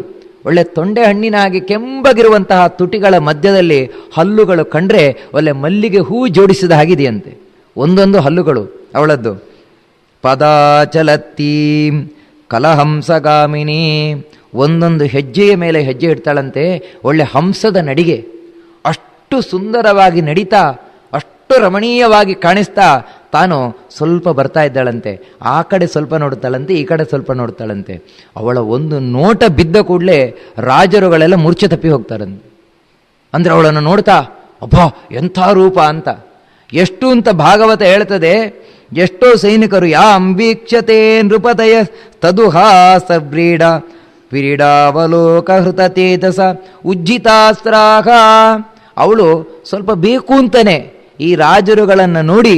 ಒಳ್ಳೆ ತೊಂಡೆ ಹಣ್ಣಿನ ಹಾಗೆ ಕೆಂಪಗಿರುವಂತಹ ತುಟಿಗಳ ಮಧ್ಯದಲ್ಲಿ ಹಲ್ಲುಗಳು ಕಂಡ್ರೆ ಒಳ್ಳೆ ಮಲ್ಲಿಗೆ ಹೂ ಜೋಡಿಸಿದ ಹಾಗಿದೆಯಂತೆ ಒಂದೊಂದು ಹಲ್ಲುಗಳು, ಅವಳದ್ದು. ಪದಾಚಲತ್ತೀಂ, ಕಲಹಂಸಗಾಮಿನಿ, ಒಂದೊಂದು ಹೆಜ್ಜೆಯ ಮೇಲೆ ಹೆಜ್ಜೆ ಇಡ್ತಾಳಂತೆ, ಒಳ್ಳೆ ಹಂಸದ ನಡಿಗೆ. ಅಷ್ಟು ಸುಂದರವಾಗಿ ನಡೀತಾ ಅಷ್ಟು ರಮಣೀಯವಾಗಿ ಕಾಣಿಸ್ತಾ ತಾನು ಸ್ವಲ್ಪ ಬರ್ತಾ ಇದ್ದಾಳಂತೆ. ಆ ಕಡೆ ಸ್ವಲ್ಪ ನೋಡ್ತಾಳಂತೆ, ಈ ಕಡೆ ಸ್ವಲ್ಪ ನೋಡ್ತಾಳಂತೆ. ಅವಳ ಒಂದು ನೋಟ ಬಿದ್ದ ಕೂಡಲೇ ರಾಜರುಗಳೆಲ್ಲ ಮೂರ್ಛೆ ತಪ್ಪಿ ಹೋಗ್ತಾರಂತೆ. ಅಂದರೆ ಅವಳನ್ನು ನೋಡ್ತಾ, ಅಬ್ಬಾ, ಎಂಥ ರೂಪ ಅಂತ. ಎಷ್ಟು ಅಂತ ಭಾಗವತ ಹೇಳ್ತದೆ, ಎಷ್ಟೋ ಸೈನಿಕರು, ಯಾ ಅಂಬೀಕ್ಷತೆ ನೃಪತಯ ತದುಹಾಸ ವ್ರೀಡ ವಿರೀಡಾವಲೋಕ ಹೃತ ತೇಜಸ ಉಜ್ಜಿತಾಸ್ತ್ರಾಹ. ಅವಳು ಸ್ವಲ್ಪ ಬೇಕು ಅಂತಾನೆ ಈ ರಾಜರುಗಳನ್ನು ನೋಡಿ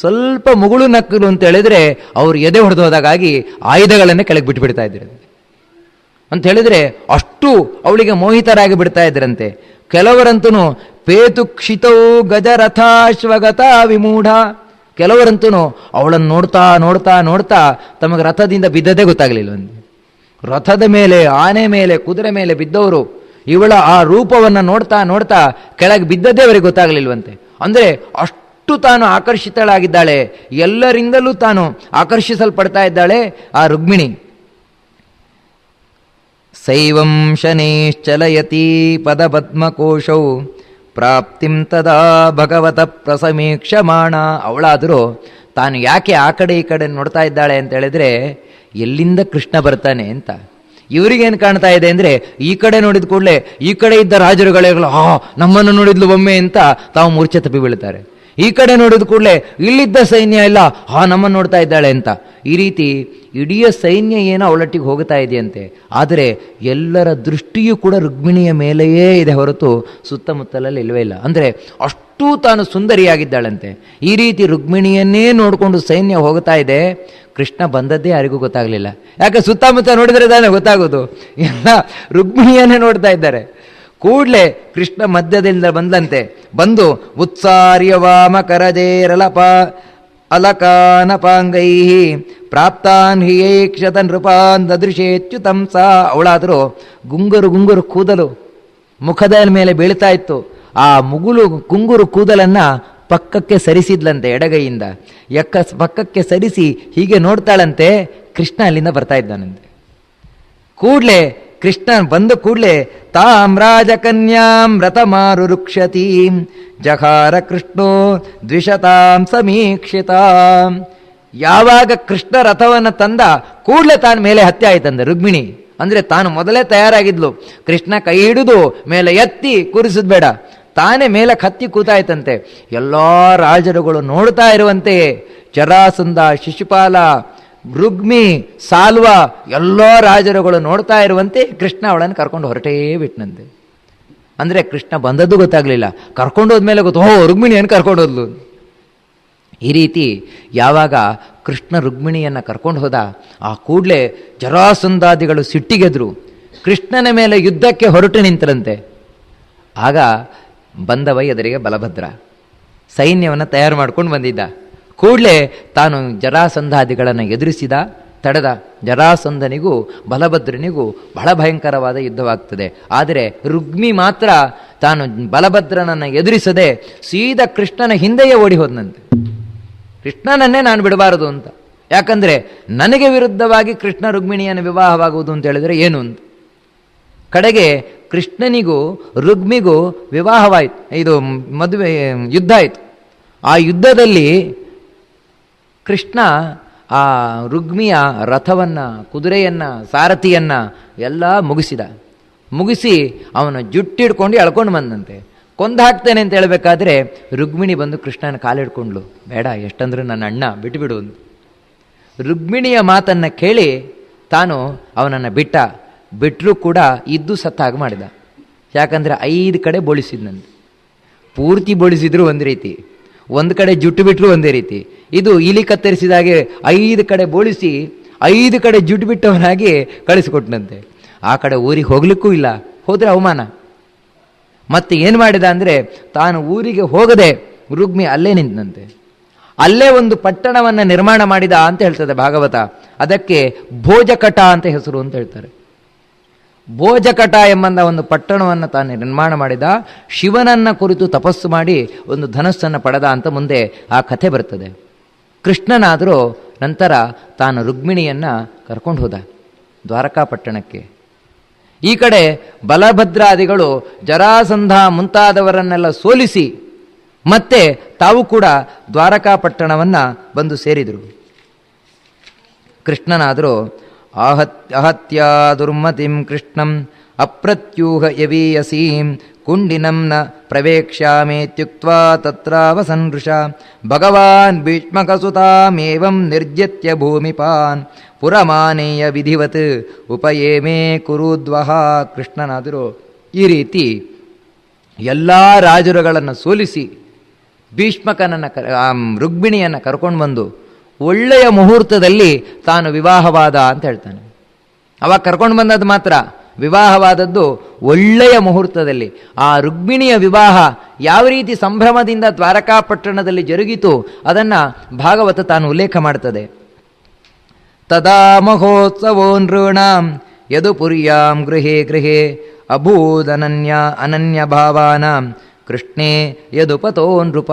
ಸ್ವಲ್ಪ ಮುಗುಳು ನಕ್ಕಲು ಅಂತ ಹೇಳಿದ್ರೆ ಅವರು ಎದೆ ಹೊಡೆದು ಹೋದಾಗಾಗಿ ಆಯುಧಗಳನ್ನೇ ಕೆಳಗೆ ಬಿಟ್ಟು ಬಿಡ್ತಾ ಇದ್ರು ಅಂತ ಹೇಳಿದ್ರೆ ಅಷ್ಟು ಅವಳಿಗೆ ಮೋಹಿತರಾಗಿ ಬಿಡ್ತಾ ಇದ್ರಂತೆ. ಕೆಲವರಂತೂ ಪೇತು ಕ್ಷಿತೌ ಗಜರಥಾಶ್ವಗತ ವಿಮೂಢ. ಕೆಲವರಂತೂ ಅವಳನ್ನು ನೋಡ್ತಾ ನೋಡ್ತಾ ನೋಡ್ತಾ ತಮಗೆ ರಥದಿಂದ ಬಿದ್ದದೇ ಗೊತ್ತಾಗಲಿಲ್ಲ ರಥದ ಮೇಲೆ, ಆನೆ ಮೇಲೆ, ಕುದುರೆ ಮೇಲೆ ಬಿದ್ದವರು ಇವಳ ಆ ರೂಪವನ್ನು ನೋಡ್ತಾ ನೋಡ್ತಾ ಕೆಳಗೆ ಬಿದ್ದದ್ದೇ ಅವರಿಗೆ ಗೊತ್ತಾಗಲಿಲ್ವಂತೆ. ಅಂದರೆ ಅಷ್ಟು ತಾನು ಆಕರ್ಷಿತಳಾಗಿದ್ದಾಳೆ, ಎಲ್ಲರಿಂದಲೂ ತಾನು ಆಕರ್ಷಿಸಲ್ಪಡ್ತಾ ಇದ್ದಾಳೆ ಆ ರುಗ್ಮಿಣಿ ಸೈವಂ ಶನೈಶ್ಚಲಯತಿ ಪದಪದ್ಮಕೋಶೌ, ಪ್ರಾಪ್ತಿಂ ತದಾ ಭಗವತ ಪ್ರಸಮೀಕ್ಷಮಾಣ. ಅವಳಾದರೂ ತಾನು ಯಾಕೆ ಆ ಕಡೆ ಈ ಕಡೆ ನೋಡ್ತಾ ಇದ್ದಾಳೆ ಅಂತ ಹೇಳಿದ್ರೆ, ಎಲ್ಲಿಂದ ಕೃಷ್ಣ ಬರ್ತಾನೆ ಅಂತ. ಇವರಿಗೇನು ಕಾಣ್ತಾ ಇದೆ ಅಂದರೆ ಈ ಕಡೆ ನೋಡಿದ ಕೂಡಲೇ ಈ ಕಡೆ ಇದ್ದ ರಾಜರುಗಳೆಗಳು ಆ ನಮ್ಮನ್ನು ನೋಡಿದ್ಲು ಒಮ್ಮೆ ಅಂತ ತಾವು ಮೂರ್ಛೆ ತಪ್ಪಿ ಬೀಳ್ತಾರೆ. ಈ ಕಡೆ ನೋಡಿದ ಕೂಡಲೇ, ಇಲ್ಲಿದ್ದ ಸೈನ್ಯ ಇಲ್ಲ, ಆ ನಮ್ಮನ್ನು ನೋಡ್ತಾ ಇದ್ದಾಳೆ ಅಂತ. ಈ ರೀತಿ ಇಡೀ ಸೈನ್ಯ ಏನೋ ಅವಳೊಟ್ಟಿಗೆ ಹೋಗ್ತಾ ಇದೆಯಂತೆ. ಆದರೆ ಎಲ್ಲರ ದೃಷ್ಟಿಯೂ ಕೂಡ ರುಕ್ಮಿಣಿಯ ಮೇಲೆಯೇ ಇದೆ ಹೊರತು ಸುತ್ತಮುತ್ತಲಲ್ಲಿ ಇಲ್ಲವೇ ಇಲ್ಲ. ಅಂದರೆ ಅಷ್ಟೂ ತಾನು ಸುಂದರಿಯಾಗಿದ್ದಾಳಂತೆ. ಈ ರೀತಿ ರುಕ್ಮಿಣಿಯನ್ನೇ ನೋಡಿಕೊಂಡು ಸೈನ್ಯ ಹೋಗ್ತಾ ಇದೆ, ಕೃಷ್ಣ ಬಂದದ್ದೇ ಯಾರಿಗೂ ಗೊತ್ತಾಗಲಿಲ್ಲ. ಯಾಕೆ ಸುತ್ತಮುತ್ತ ನೋಡಿದರೆ ತಾನೇ ಗೊತ್ತಾಗೋದು? ಎಲ್ಲ ರುಕ್ಮಿಣಿಯನ್ನೇ ನೋಡ್ತಾ ಇದ್ದಾರೆ. ಕೂಡಲೇ ಕೃಷ್ಣ ಮಧ್ಯದಿಂದ ಬಂದಂತೆ ಬಂದು ಉತ್ಸಾರ್ಯ ವಾಮ ಕರಜೇರಲಪ ಅಲಕಾನಪಾಂಗೈ ಪ್ರಾಪ್ತಾನ್ ಹಿಯೇಕ್ಷತ ನೃಪಾನ್ ದದೃಶೇಚ್ಯುತಂ ಸಾ ಅವಳಾದರೂ ಗುಂಗುರು ಗುಂಗುರು ಕೂದಲು ಮುಖದ ಮೇಲೆ ಬೀಳ್ತಾ ಇತ್ತು. ಆ ಮುಗುಲು ಗುಂಗುರು ಕೂದಲನ್ನು ಪಕ್ಕಕ್ಕೆ ಸರಿಸಿದ್ಲಂತೆ ಎಡಗೈಯಿಂದ. ಯಕ್ಕ ಪಕ್ಕಕ್ಕೆ ಸರಿಸಿ ಹೀಗೆ ನೋಡ್ತಾಳಂತೆ ಕೃಷ್ಣ ಅಲ್ಲಿಂದ ಬರ್ತಾ ಇದ್ದಾನಂತೆ. ಕೂಡ್ಲೆ ಕೃಷ್ಣ ಬಂದ ಕೂಡಲೇ ತಾಂ ರಾಜಕನ್ಯಾಂ ರಥಮಾರು ರುಕ್ಷತೀಂ. ಜಹಾರ ಕೃಷ್ಣೋ ದ್ವಿಷತಾಂ ಸಮೀಕ್ಷಿತಾಂ. ಯಾವಾಗ ಕೃಷ್ಣ ರಥವನ್ನು ತಂದ ಕೂಡಲೇ ತಾನು ಮೇಲೆ ಹತ್ಯೆ ಆಯ್ತಂದ ರುಗ್ಮಿಣಿ ಅಂದ್ರೆ ತಾನು ಮೊದಲೇ ತಯಾರಾಗಿದ್ಲು. ಕೃಷ್ಣ ಕೈ ಹಿಡಿದು ಮೇಲೆ ಎತ್ತಿ ಕೂರಿಸಿದ್ ಬೇಡ. ತಾನೇ ಮೇಲೆ ಕತ್ತಿ ಕೂತಾಯ್ತಂತೆ. ಎಲ್ಲಾ ರಾಜರುಗಳು ನೋಡ್ತಾ ಇರುವಂತೆಯೇ. ಚರಾಸುಂದ ಶಿಶುಪಾಲ ರುಗ್ಮಿ ಸಾಲ್ವ, ಎಲ್ಲ ರಾಜರುಗಳು ನೋಡ್ತಾ ಇರುವಂತೆ ಕೃಷ್ಣ ಅವಳನ್ನು ಕರ್ಕೊಂಡು ಹೊರಟೇ ಬಿಟ್ನಂತೆ. ಅಂದರೆ ಕೃಷ್ಣ ಬಂದದ್ದು ಗೊತ್ತಾಗಲಿಲ್ಲ. ಕರ್ಕೊಂಡು ಹೋದ್ಮೇಲೆ ಗೊತ್ತು ಓ ರುಗ್ಮಿಣಿಯನ್ನು ಕರ್ಕೊಂಡು ಹೋದ್ಲು. ಈ ರೀತಿ ಯಾವಾಗ ಕೃಷ್ಣ ರುಗ್ಮಿಣಿಯನ್ನು ಕರ್ಕೊಂಡು ಹೋದ, ಆ ಕೂಡಲೇ ಜರಾಸುಂದಾದಿಗಳು ಸಿಟ್ಟಿಗೆದ್ರು. ಕೃಷ್ಣನ ಮೇಲೆ ಯುದ್ಧಕ್ಕೆ ಹೊರಟು ನಿಂತರಂತೆ. ಆಗ ಬಂದವ ಎದುರಿಗೆ ಬಲಭದ್ರ. ಸೈನ್ಯವನ್ನು ತಯಾರು ಮಾಡ್ಕೊಂಡು ಬಂದಿದ್ದ. ಕೂಡಲೇ ತಾನು ಜರಾಸಂಧಾದಿಗಳನ್ನು ಎದುರಿಸಿದ, ತಡೆದ ಜರಾಸಂಧನಿಗೂ ಬಲಭದ್ರನಿಗೂ ಬಹಳ ಭಯಂಕರವಾದ ಯುದ್ಧವಾಗ್ತದೆ. ಆದರೆ ರುಗ್ಮಿ ಮಾತ್ರ ತಾನು ಬಲಭದ್ರನನ್ನು ಎದುರಿಸದೆ ಸೀದಾ ಕೃಷ್ಣನ ಹಿಂದೆಯೇ ಓಡಿ ಹೋದನಂತೆ. ಕೃಷ್ಣನನ್ನೇ ನಾನು ಬಿಡಬಾರದು ಅಂತ. ಯಾಕಂದರೆ ನನಗೆ ವಿರುದ್ಧವಾಗಿ ಕೃಷ್ಣ ರುಗ್ಮಿಣಿಯನ್ನು ವಿವಾಹವಾಗುವುದು ಅಂತ ಹೇಳಿದರೆ ಏನು ಅಂತ. ಕಡೆಗೆ ಕೃಷ್ಣನಿಗೂ ರುಗ್ಮಿಗೂ ವಿವಾಹವಾಯಿತು. ಇದು ಮದುವೆ, ಯುದ್ಧ ಆಯಿತು. ಆ ಯುದ್ಧದಲ್ಲಿ ಕೃಷ್ಣ ಆ ರುಗ್ಮಿಯ ರಥವನ್ನು, ಕುದುರೆಯನ್ನು, ಸಾರಥಿಯನ್ನು ಎಲ್ಲ ಮುಗಿಸಿದ. ಮುಗಿಸಿ ಅವನ ಜುಟ್ಟಿಡ್ಕೊಂಡು ಎಳ್ಕೊಂಡು ಬಂದಂತೆ. ಕೊಂದು ಹಾಕ್ತೇನೆ ಅಂತ ಹೇಳಬೇಕಾದ್ರೆ ರುಗ್ಮಿಣಿ ಬಂದು ಕೃಷ್ಣನ ಕಾಲಿಡ್ಕೊಂಡ್ಳು. ಬೇಡ, ಎಷ್ಟಂದ್ರೂ ನನ್ನ ಅಣ್ಣ ಬಿಟ್ಟುಬಿಡು ಅಂತ ರುಗ್ಮಿಣಿಯ ಮಾತನ್ನು ಕೇಳಿ ತಾನು ಅವನನ್ನು ಬಿಟ್ಟ. ಬಿಟ್ಟರೂ ಕೂಡ ಇದ್ದು ಸತ್ತಾಗ ಮಾಡಿದ. ಯಾಕಂದರೆ ಐದು ಕಡೆ ಬೋಳಿಸಿದ್ನಂತೆ ಪೂರ್ತಿ ಬೋಳಿಸಿದ್ರು ಒಂದು ರೀತಿ. ಒಂದು ಕಡೆ ಜುಟ್ಟು ಬಿಟ್ಟರು ಒಂದೇ ರೀತಿ. ಇದು ಇಲಿ ಕತ್ತರಿಸಿದಾಗೆ ಐದು ಕಡೆ ಬೋಳಿಸಿ ಐದು ಕಡೆ ಜುಟ್ಟು ಬಿಟ್ಟವನಾಗಿ ಕಳಿಸಿಕೊಟ್ಟನಂತೆ ಆ ಕಡೆ ಊರಿಗೆ ಹೋಗ್ಲಿಕ್ಕೂ ಇಲ್ಲ, ಹೋದರೆ ಅವಮಾನ. ಮತ್ತೆ ಏನು ಮಾಡಿದ ಅಂದರೆ ತಾನು ಊರಿಗೆ ಹೋಗದೆ ರುಗ್ಮಿ ಅಲ್ಲೇ ನಿಂತನಂತೆ. ಅಲ್ಲೇ ಒಂದು ಪಟ್ಟಣವನ್ನು ನಿರ್ಮಾಣ ಮಾಡಿದ ಅಂತ ಹೇಳ್ತದೆ ಭಾಗವತ. ಅದಕ್ಕೆ ಭೋಜಕಟ ಅಂತ ಹೆಸರು ಅಂತ ಹೇಳ್ತಾರೆ. ಭೋಜಕಟ ಎಂಬಂದ ಒಂದು ಪಟ್ಟಣವನ್ನು ತಾನು ನಿರ್ಮಾಣ ಮಾಡಿದ, ಶಿವನನ್ನ ಕುರಿತು ತಪಸ್ಸು ಮಾಡಿ ಒಂದು ಧನಸ್ಸನ್ನು ಪಡೆದ ಅಂತ ಮುಂದೆ ಆ ಕಥೆ ಬರ್ತದೆ ಕೃಷ್ಣನಾದರೂ ನಂತರ ತಾನು ರುಕ್ಮಿಣಿಯನ್ನು ಕರ್ಕೊಂಡು ಹೋದ, ದ್ವಾರಕಾ ಪಟ್ಟಣಕ್ಕೆ. ಈ ಕಡೆ ಬಲಭದ್ರಾದಿಗಳು ಜರಾಸಂಧ ಮುಂತಾದವರನ್ನೆಲ್ಲ ಸೋಲಿಸಿ, ಮತ್ತೆ ತಾವು ಕೂಡ ದ್ವಾರಕಾ ಪಟ್ಟಣವನ್ನು ಬಂದು ಸೇರಿದರು. ಕೃಷ್ಣನಾದರೂ ಆಹತ್, ಅಹತ್ಯಾ ದುರ್ಮತಿಂ ಕೃಷ್ಣಂ ಅಪ್ರತ್ಯೂಹ ಯವೀಯಸೀಂ ಕುಂಡಿನಂ ನ ಪ್ರವೇಕ್ಷ್ಯಾಮೇತ್ಯುಕ್ತ್ವಾ ತತ್ರಾವಸನ್ ಋಷ ಭಗವಾನ್ ಭೀಷ್ಮಕಸುತಾಮೇವಂ ನಿರ್ಜಿತ್ಯ ಭೂಮಿಪಾನ್ ಪುರಮಾನೇಯ ವಿಧಿವತ್ ಉಪಯೇಮೇ ಕುರುದ್ವಹ ಕೃಷ್ಣನಾದರು. ಈ ರೀತಿ ಎಲ್ಲ ರಾಜರುಗಳನ್ನು ಸೋಲಿಸಿ ಭೀಷ್ಮಕನನ್ನು ಕ ರುಗ್ಮಿಣಿಯನ್ನು ಕರ್ಕೊಂಡು ಬಂದು ಒಳ್ಳೆಯ ಮುಹೂರ್ತದಲ್ಲಿ ತಾನು ವಿವಾಹವಾದ ಅಂತ ಹೇಳ್ತಾನೆ. ಅವಾಗ ಕರ್ಕೊಂಡು ಬಂದದ್ದು ಮಾತ್ರ ವಿವಾಹವಾದದ್ದು ಒಳ್ಳೆಯ ಮುಹೂರ್ತದಲ್ಲಿ. ಆ ರುಗ್ಮಿಣಿಯ ವಿವಾಹ ಯಾವ ರೀತಿ ಸಂಭ್ರಮದಿಂದ ದ್ವಾರಕಾಪಟ್ಟಣದಲ್ಲಿ ಜರುಗಿತು ಅದನ್ನು ಭಾಗವತ ತಾನು ಉಲ್ಲೇಖ ಮಾಡ್ತದೆ. ತದಾ ಮಹೋತ್ಸವೋ ನೃಣಾಂ ಯದು ಪುರ್ಯಾಂ ಗೃಹೇ ಗೃಹೇ ಅಭೂದನನ್ಯ ಅನನ್ಯ ಭಾವಾನಾಂ ಕೃಷ್ಣೇ ಯದುಪತೋ ನೃಪ.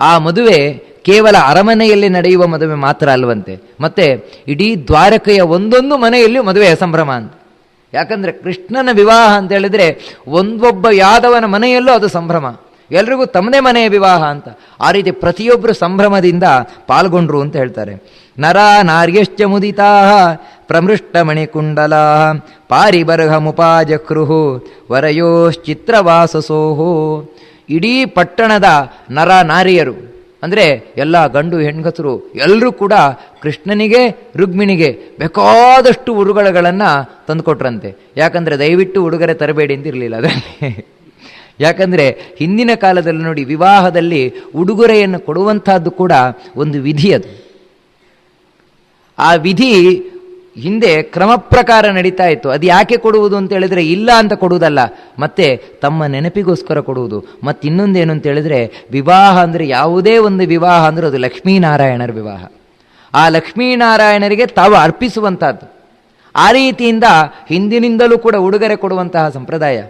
ಆ ಮದುವೆ ಕೇವಲ ಅರಮನೆಯಲ್ಲಿ ನಡೆಯುವ ಮದುವೆ ಮಾತ್ರ ಅಲ್ವಂತೆ. ಮತ್ತೆ ಇಡೀ ದ್ವಾರಕೆಯ ಒಂದೊಂದು ಮನೆಯಲ್ಲಿಯೂ ಮದುವೆಯ ಸಂಭ್ರಮ ಅಂತ. ಯಾಕಂದ್ರೆ ಕೃಷ್ಣನ ವಿವಾಹ ಅಂತ ಹೇಳಿದ್ರೆ ಒಂದೊಬ್ಬ ಯಾದವನ ಮನೆಯಲ್ಲೂ ಅದು ಸಂಭ್ರಮ. ಎಲ್ರಿಗೂ ತಮ್ಮದೇ ಮನೆಯ ವಿವಾಹ ಅಂತ. ಆ ರೀತಿ ಪ್ರತಿಯೊಬ್ಬರು ಸಂಭ್ರಮದಿಂದ ಪಾಲ್ಗೊಂಡ್ರು ಅಂತ ಹೇಳ್ತಾರೆ. ನರ ನಾರ್ಯಶ್ಚ ಮುದಿತಾ ಪ್ರಮೃಷ್ಟ ಮಣಿಕುಂಡಲ ಪಾರಿಬರ್ಹ ಮುಪಾಜಕೃಹು ವರಯೋಶ್ಚಿತ್ರವಾಸಸೋಹೋ. ಇಡೀ ಪಟ್ಟಣದ ನರ ನಾರಿಯರು, ಅಂದರೆ ಎಲ್ಲ ಗಂಡು ಹೆಣ್ಗಸರು ಎಲ್ಲರೂ ಕೂಡ ಕೃಷ್ಣನಿಗೆ ರುಗ್ಮಿಣಿಗೆ ಬೇಕಾದಷ್ಟು ಉಡುಗೊರೆಗಳನ್ನು ತಂದುಕೊಟ್ರಂತೆ. ಯಾಕಂದರೆ ದಯವಿಟ್ಟು ಉಡುಗೊರೆ ತರಬೇಡಿ ಅಂತ ಇರಲಿಲ್ಲ ಅದರಲ್ಲಿ. ಯಾಕಂದರೆ ಹಿಂದಿನ ಕಾಲದಲ್ಲಿ ನೋಡಿ ವಿವಾಹದಲ್ಲಿ ಉಡುಗೊರೆಯನ್ನು ಕೊಡುವಂಥದ್ದು ಕೂಡ ಒಂದು ವಿಧಿ ಅದು. ಆ ವಿಧಿ ಹಿಂದೆ ಕ್ರಮ ಪ್ರಕಾರ ನಡೀತಾ ಇತ್ತು. ಅದು ಯಾಕೆ ಕೊಡುವುದು ಅಂತ ಹೇಳಿದ್ರೆ ಇಲ್ಲ ಅಂತ ಕೊಡುವುದಲ್ಲ. ಮತ್ತೆ ತಮ್ಮ ನೆನಪಿಗೋಸ್ಕರ ಕೊಡುವುದು. ಮತ್ತು ಇನ್ನೊಂದೇನು ಅಂತ ಹೇಳಿದ್ರೆ ವಿವಾಹ ಅಂದರೆ ಯಾವುದೇ ಒಂದು ವಿವಾಹ ಅಂದರೆ ಅದು ಲಕ್ಷ್ಮೀನಾರಾಯಣರ ವಿವಾಹ. ಆ ಲಕ್ಷ್ಮೀನಾರಾಯಣರಿಗೆ ತಾವು ಅರ್ಪಿಸುವಂತಹದ್ದು. ಆ ರೀತಿಯಿಂದ ಹಿಂದಿನಿಂದಲೂ ಕೂಡ ಉಡುಗೊರೆ ಕೊಡುವಂತಹ ಸಂಪ್ರದಾಯ.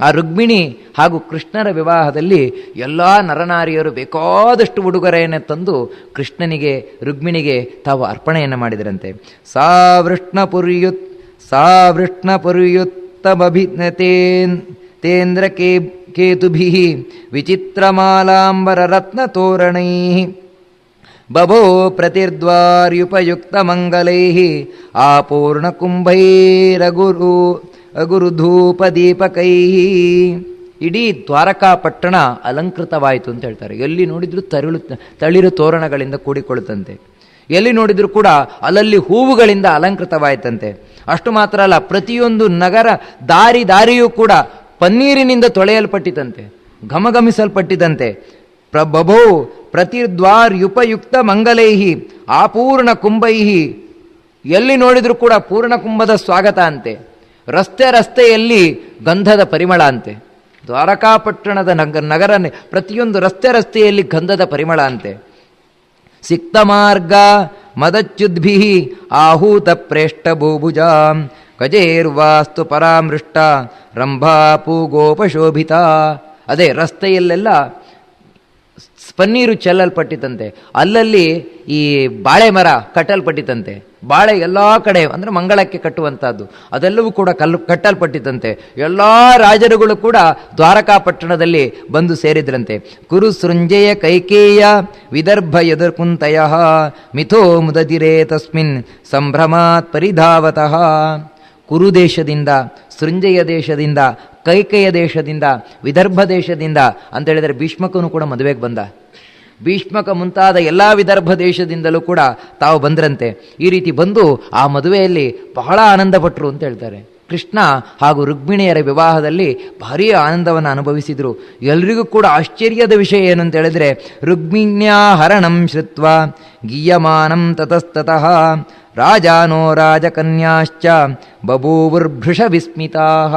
ಆ ರುಗ್ಮಿಣಿ ಹಾಗೂ ಕೃಷ್ಣರ ವಿವಾಹದಲ್ಲಿ ಎಲ್ಲ ನರನಾರಿಯರು ಬೇಕಾದಷ್ಟು ಉಡುಗೊರೆಯನ್ನು ತಂದು ಕೃಷ್ಣನಿಗೆ ರುಗ್ಮಿಣಿಗೆ ತಾವು ಅರ್ಪಣೆಯನ್ನು ಮಾಡಿದರಂತೆ. ಸಾ ವೃಷ್ಣ ಸಾ ವೃಷ್ಣ ಪುರ್ಯುತ್ತಮಭಿಜ್ಞತೇನ್ ತೇಂದ್ರ ಕೇ, ಕೇತುಭಿ, ವಿಚಿತ್ರಮಾಲಾಂಬರ ರತ್ನ ತೋರಣೈ, ಬಭೋ ಪ್ರತಿರ್ದ್ವಾರ್ಯುಪಯುಕ್ತ ಮಂಗಲೈ, ಆ ಆಪೂರ್ಣಕುಂಭೈರಗುರು ಅಗುರುಧೂಪದೀಪಕೈ. ಇಡೀ ದ್ವಾರಕಾ ಪಟ್ಟಣ ಅಲಂಕೃತವಾಯಿತು ಅಂತ ಹೇಳ್ತಾರೆ. ಎಲ್ಲಿ ನೋಡಿದ್ರು ತರಳು, ತಳಿರು ತೋರಣಗಳಿಂದ ಕೂಡಿಕೊಳ್ಳುತ್ತಂತೆ. ಎಲ್ಲಿ ನೋಡಿದ್ರು ಕೂಡ ಅಲ್ಲಲ್ಲಿ ಹೂವುಗಳಿಂದ ಅಲಂಕೃತವಾಯಿತಂತೆ. ಅಷ್ಟು ಮಾತ್ರ ಅಲ್ಲ, ಪ್ರತಿಯೊಂದು ನಗರ ದಾರಿ ದಾರಿಯೂ ಕೂಡ ಪನ್ನೀರಿನಿಂದ ತೊಳೆಯಲ್ಪಟ್ಟಿತಂತೆ ಘಮಘಮಿಸಲ್ಪಟ್ಟಿದಂತೆ ಪ್ರಬಭೋ ಪ್ರತಿರ್ದ್ವಾರ್ಯುಪಯುಕ್ತ ಮಂಗಲೈಹಿ, ಆಪೂರ್ಣ ಕುಂಭೈಹಿ. ಎಲ್ಲಿ ನೋಡಿದ್ರು ಕೂಡ ಪೂರ್ಣ ಕುಂಭದ ಸ್ವಾಗತ ಅಂತೆ. ರಸ್ತೆ ರಸ್ತೆಯಲ್ಲಿ ಗಂಧದ ಪರಿಮಳ ಅಂತೆ. ದ್ವಾರಕಾಪಟ್ಟಣದ ನಗ, ನಗರ ಪ್ರತಿಯೊಂದು ರಸ್ತೆ ರಸ್ತೆಯಲ್ಲಿ ಗಂಧದ ಪರಿಮಳ ಅಂತೆ. ಸಿಕ್ತ ಮಾರ್ಗ ಮದಚ್ಯುದ್ಭಿ ಆಹೂತ ಪ್ರೇಷ್ಠ ಭೂಭುಜ ಗಜೇರ್ವಾಸ್ತು ಪರಾಮೃಷ್ಟ, ರಂಭಾಪು ಗೋಪಶೋಭಿತ. ಅದೇ ರಸ್ತೆಯಲ್ಲೆಲ್ಲ ಪನ್ನೀರು ಚೆಲ್ಲಲ್ಪಟ್ಟಿತಂತೆ. ಅಲ್ಲಲ್ಲಿ ಈ ಬಾಳೆ ಮರ ಕಟ್ಟಲ್ಪಟ್ಟಿತಂತೆ. ಬಾಳೆ ಎಲ್ಲ ಕಡೆ, ಅಂದರೆ ಮಂಗಳಕ್ಕೆ ಕಟ್ಟುವಂಥದ್ದು ಅದೆಲ್ಲವೂ ಕೂಡ ಕಲ್ಲು, ಕಟ್ಟಲ್ಪಟ್ಟಿದ್ದಂತೆ. ಎಲ್ಲ ರಾಜರುಗಳು ಕೂಡ ದ್ವಾರಕಾಪಟ್ಟಣದಲ್ಲಿ ಬಂದು ಸೇರಿದ್ರಂತೆ. ಕುರು ಸೃಂಜಯ ಕೈಕೇಯ ವಿದರ್ಭ ಎದುರ್ಕುಂತಯ ಮಿಥೋ ಮುದದಿರೇ ತಸ್ಮಿನ್ ಸಂಭ್ರಮಾತ್ ಪರಿಧಾವತಃ. ಕುರು ದೇಶದಿಂದ, ಸೃಂಜಯ ದೇಶದಿಂದ, ಕೈಕೇಯ ದೇಶದಿಂದ, ವಿದರ್ಭ ದೇಶದಿಂದ ಅಂತ ಹೇಳಿದರೆ ಭೀಷ್ಮಕನು ಕೂಡ ಮದುವೆಗೆ ಬಂದ. ಭೀಷ್ಮಕ ಮುಂತಾದ ಎಲ್ಲ ವಿದರ್ಭ ದೇಶದಿಂದಲೂ ಕೂಡ ತಾವು ಬಂದ್ರಂತೆ. ಈ ರೀತಿ ಬಂದು ಆ ಮದುವೆಯಲ್ಲಿ ಬಹಳ ಆನಂದಪಟ್ಟರು ಅಂತ ಹೇಳ್ತಾರೆ. ಕೃಷ್ಣ ಹಾಗೂ ರುಕ್ಮಿಣಿಯರ ವಿವಾಹದಲ್ಲಿ ಭಾರೀ ಆನಂದವನ್ನು ಅನುಭವಿಸಿದರು. ಎಲ್ರಿಗೂ ಕೂಡ ಆಶ್ಚರ್ಯದ ವಿಷಯ ಏನು ಅಂತ ಹೇಳಿದ್ರೆ, ರುಕ್ಮಿಣ್ಯಾ ಹರಣಂ ಶ್ರುತ್ವ ಗೀಯಮಾನಂ ತತಸ್ತತಃ, ರಾಜಾನೋ ರಾಜಕನ್ಯಾಶ್ಚ ಬಭೂವುರ್ಭೃಷ ವಿಸ್ಮಿತಾ.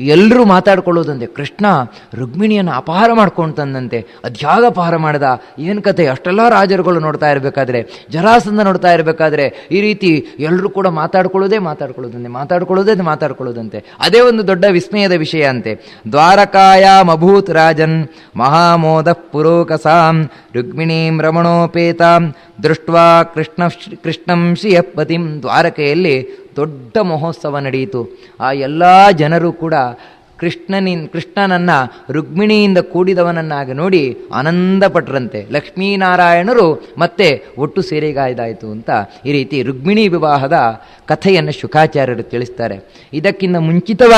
ಎಲ್ಲರೂ ಮಾತಾಡ್ಕೊಳ್ಳೋದಂತೆ. ಕೃಷ್ಣ ರುಕ್ಮಿಣಿಯನ್ನು ಅಪಹಾರ ಮಾಡ್ಕೊಂತಂದಂತೆ ಅದ್ಯಾಗ ಅಪಹಾರ ಮಾಡಿದ. ಏನು ಕತೆ? ಅಷ್ಟೆಲ್ಲ ರಾಜರುಗಳು ನೋಡ್ತಾ ಇರಬೇಕಾದ್ರೆ ಜರಾಸಂದ ನೋಡ್ತಾ ಇರಬೇಕಾದ್ರೆ, ಈ ರೀತಿ ಎಲ್ಲರೂ ಕೂಡ ಮಾತಾಡ್ಕೊಳ್ಳೋದೇ ಮಾತಾಡ್ಕೊಳ್ಳೋದಂತೆ ಮಾತಾಡ್ಕೊಳ್ಳೋದೇ ಮಾತಾಡ್ಕೊಳ್ಳೋದಂತೆ. ಅದೇ ಒಂದು ದೊಡ್ಡ ವಿಸ್ಮಯದ ವಿಷಯ ಅಂತೆ. ದ್ವಾರಕಾಯ ಮಭೂತ್ ರಾಜನ್ ಮಹಾಮೋದ ಪುರೋಕಸಾಂ ರುಕ್ಮಿಣೀಂ ರಮಣೋಪೇತಾಂ ದೃಷ್ಟ್ವಾ ಕೃಷ್ಣ ಕೃಷ್ಣಂ ಶ್ರೀಯಪತಿಂ ದ್ವಾರಕೆಯಲ್ಲಿ ದೊಡ್ಡ ಮಹೋತ್ಸವ ನಡೆಯಿತು. ಆ ಎಲ್ಲ ಜನರು ಕೂಡ ಕೃಷ್ಣನಿನ್, ಕೃಷ್ಣನನ್ನ, ರುಕ್ಮಿಣಿಯಿಂದ ಕೂಡಿದವನನ್ನಾಗಿ ನೋಡಿ ಆನಂದಪಟ್ರಂತೆ ಲಕ್ಷ್ಮೀನಾರಾಯಣರು ಮತ್ತೆ ಒಟ್ಟು ಸೇರಿಗಾಯ್ದಾಯಿತು ಅಂತ ಈ ರೀತಿ ರುಕ್ಮಿಣಿ ವಿವಾಹದ ಕಥೆಯನ್ನು ಶುಕಾಚಾರ್ಯರು ತಿಳಿಸ್ತಾರೆ. ಇದಕ್ಕಿಂತ ಮುಂಚಿತವಾಗಿ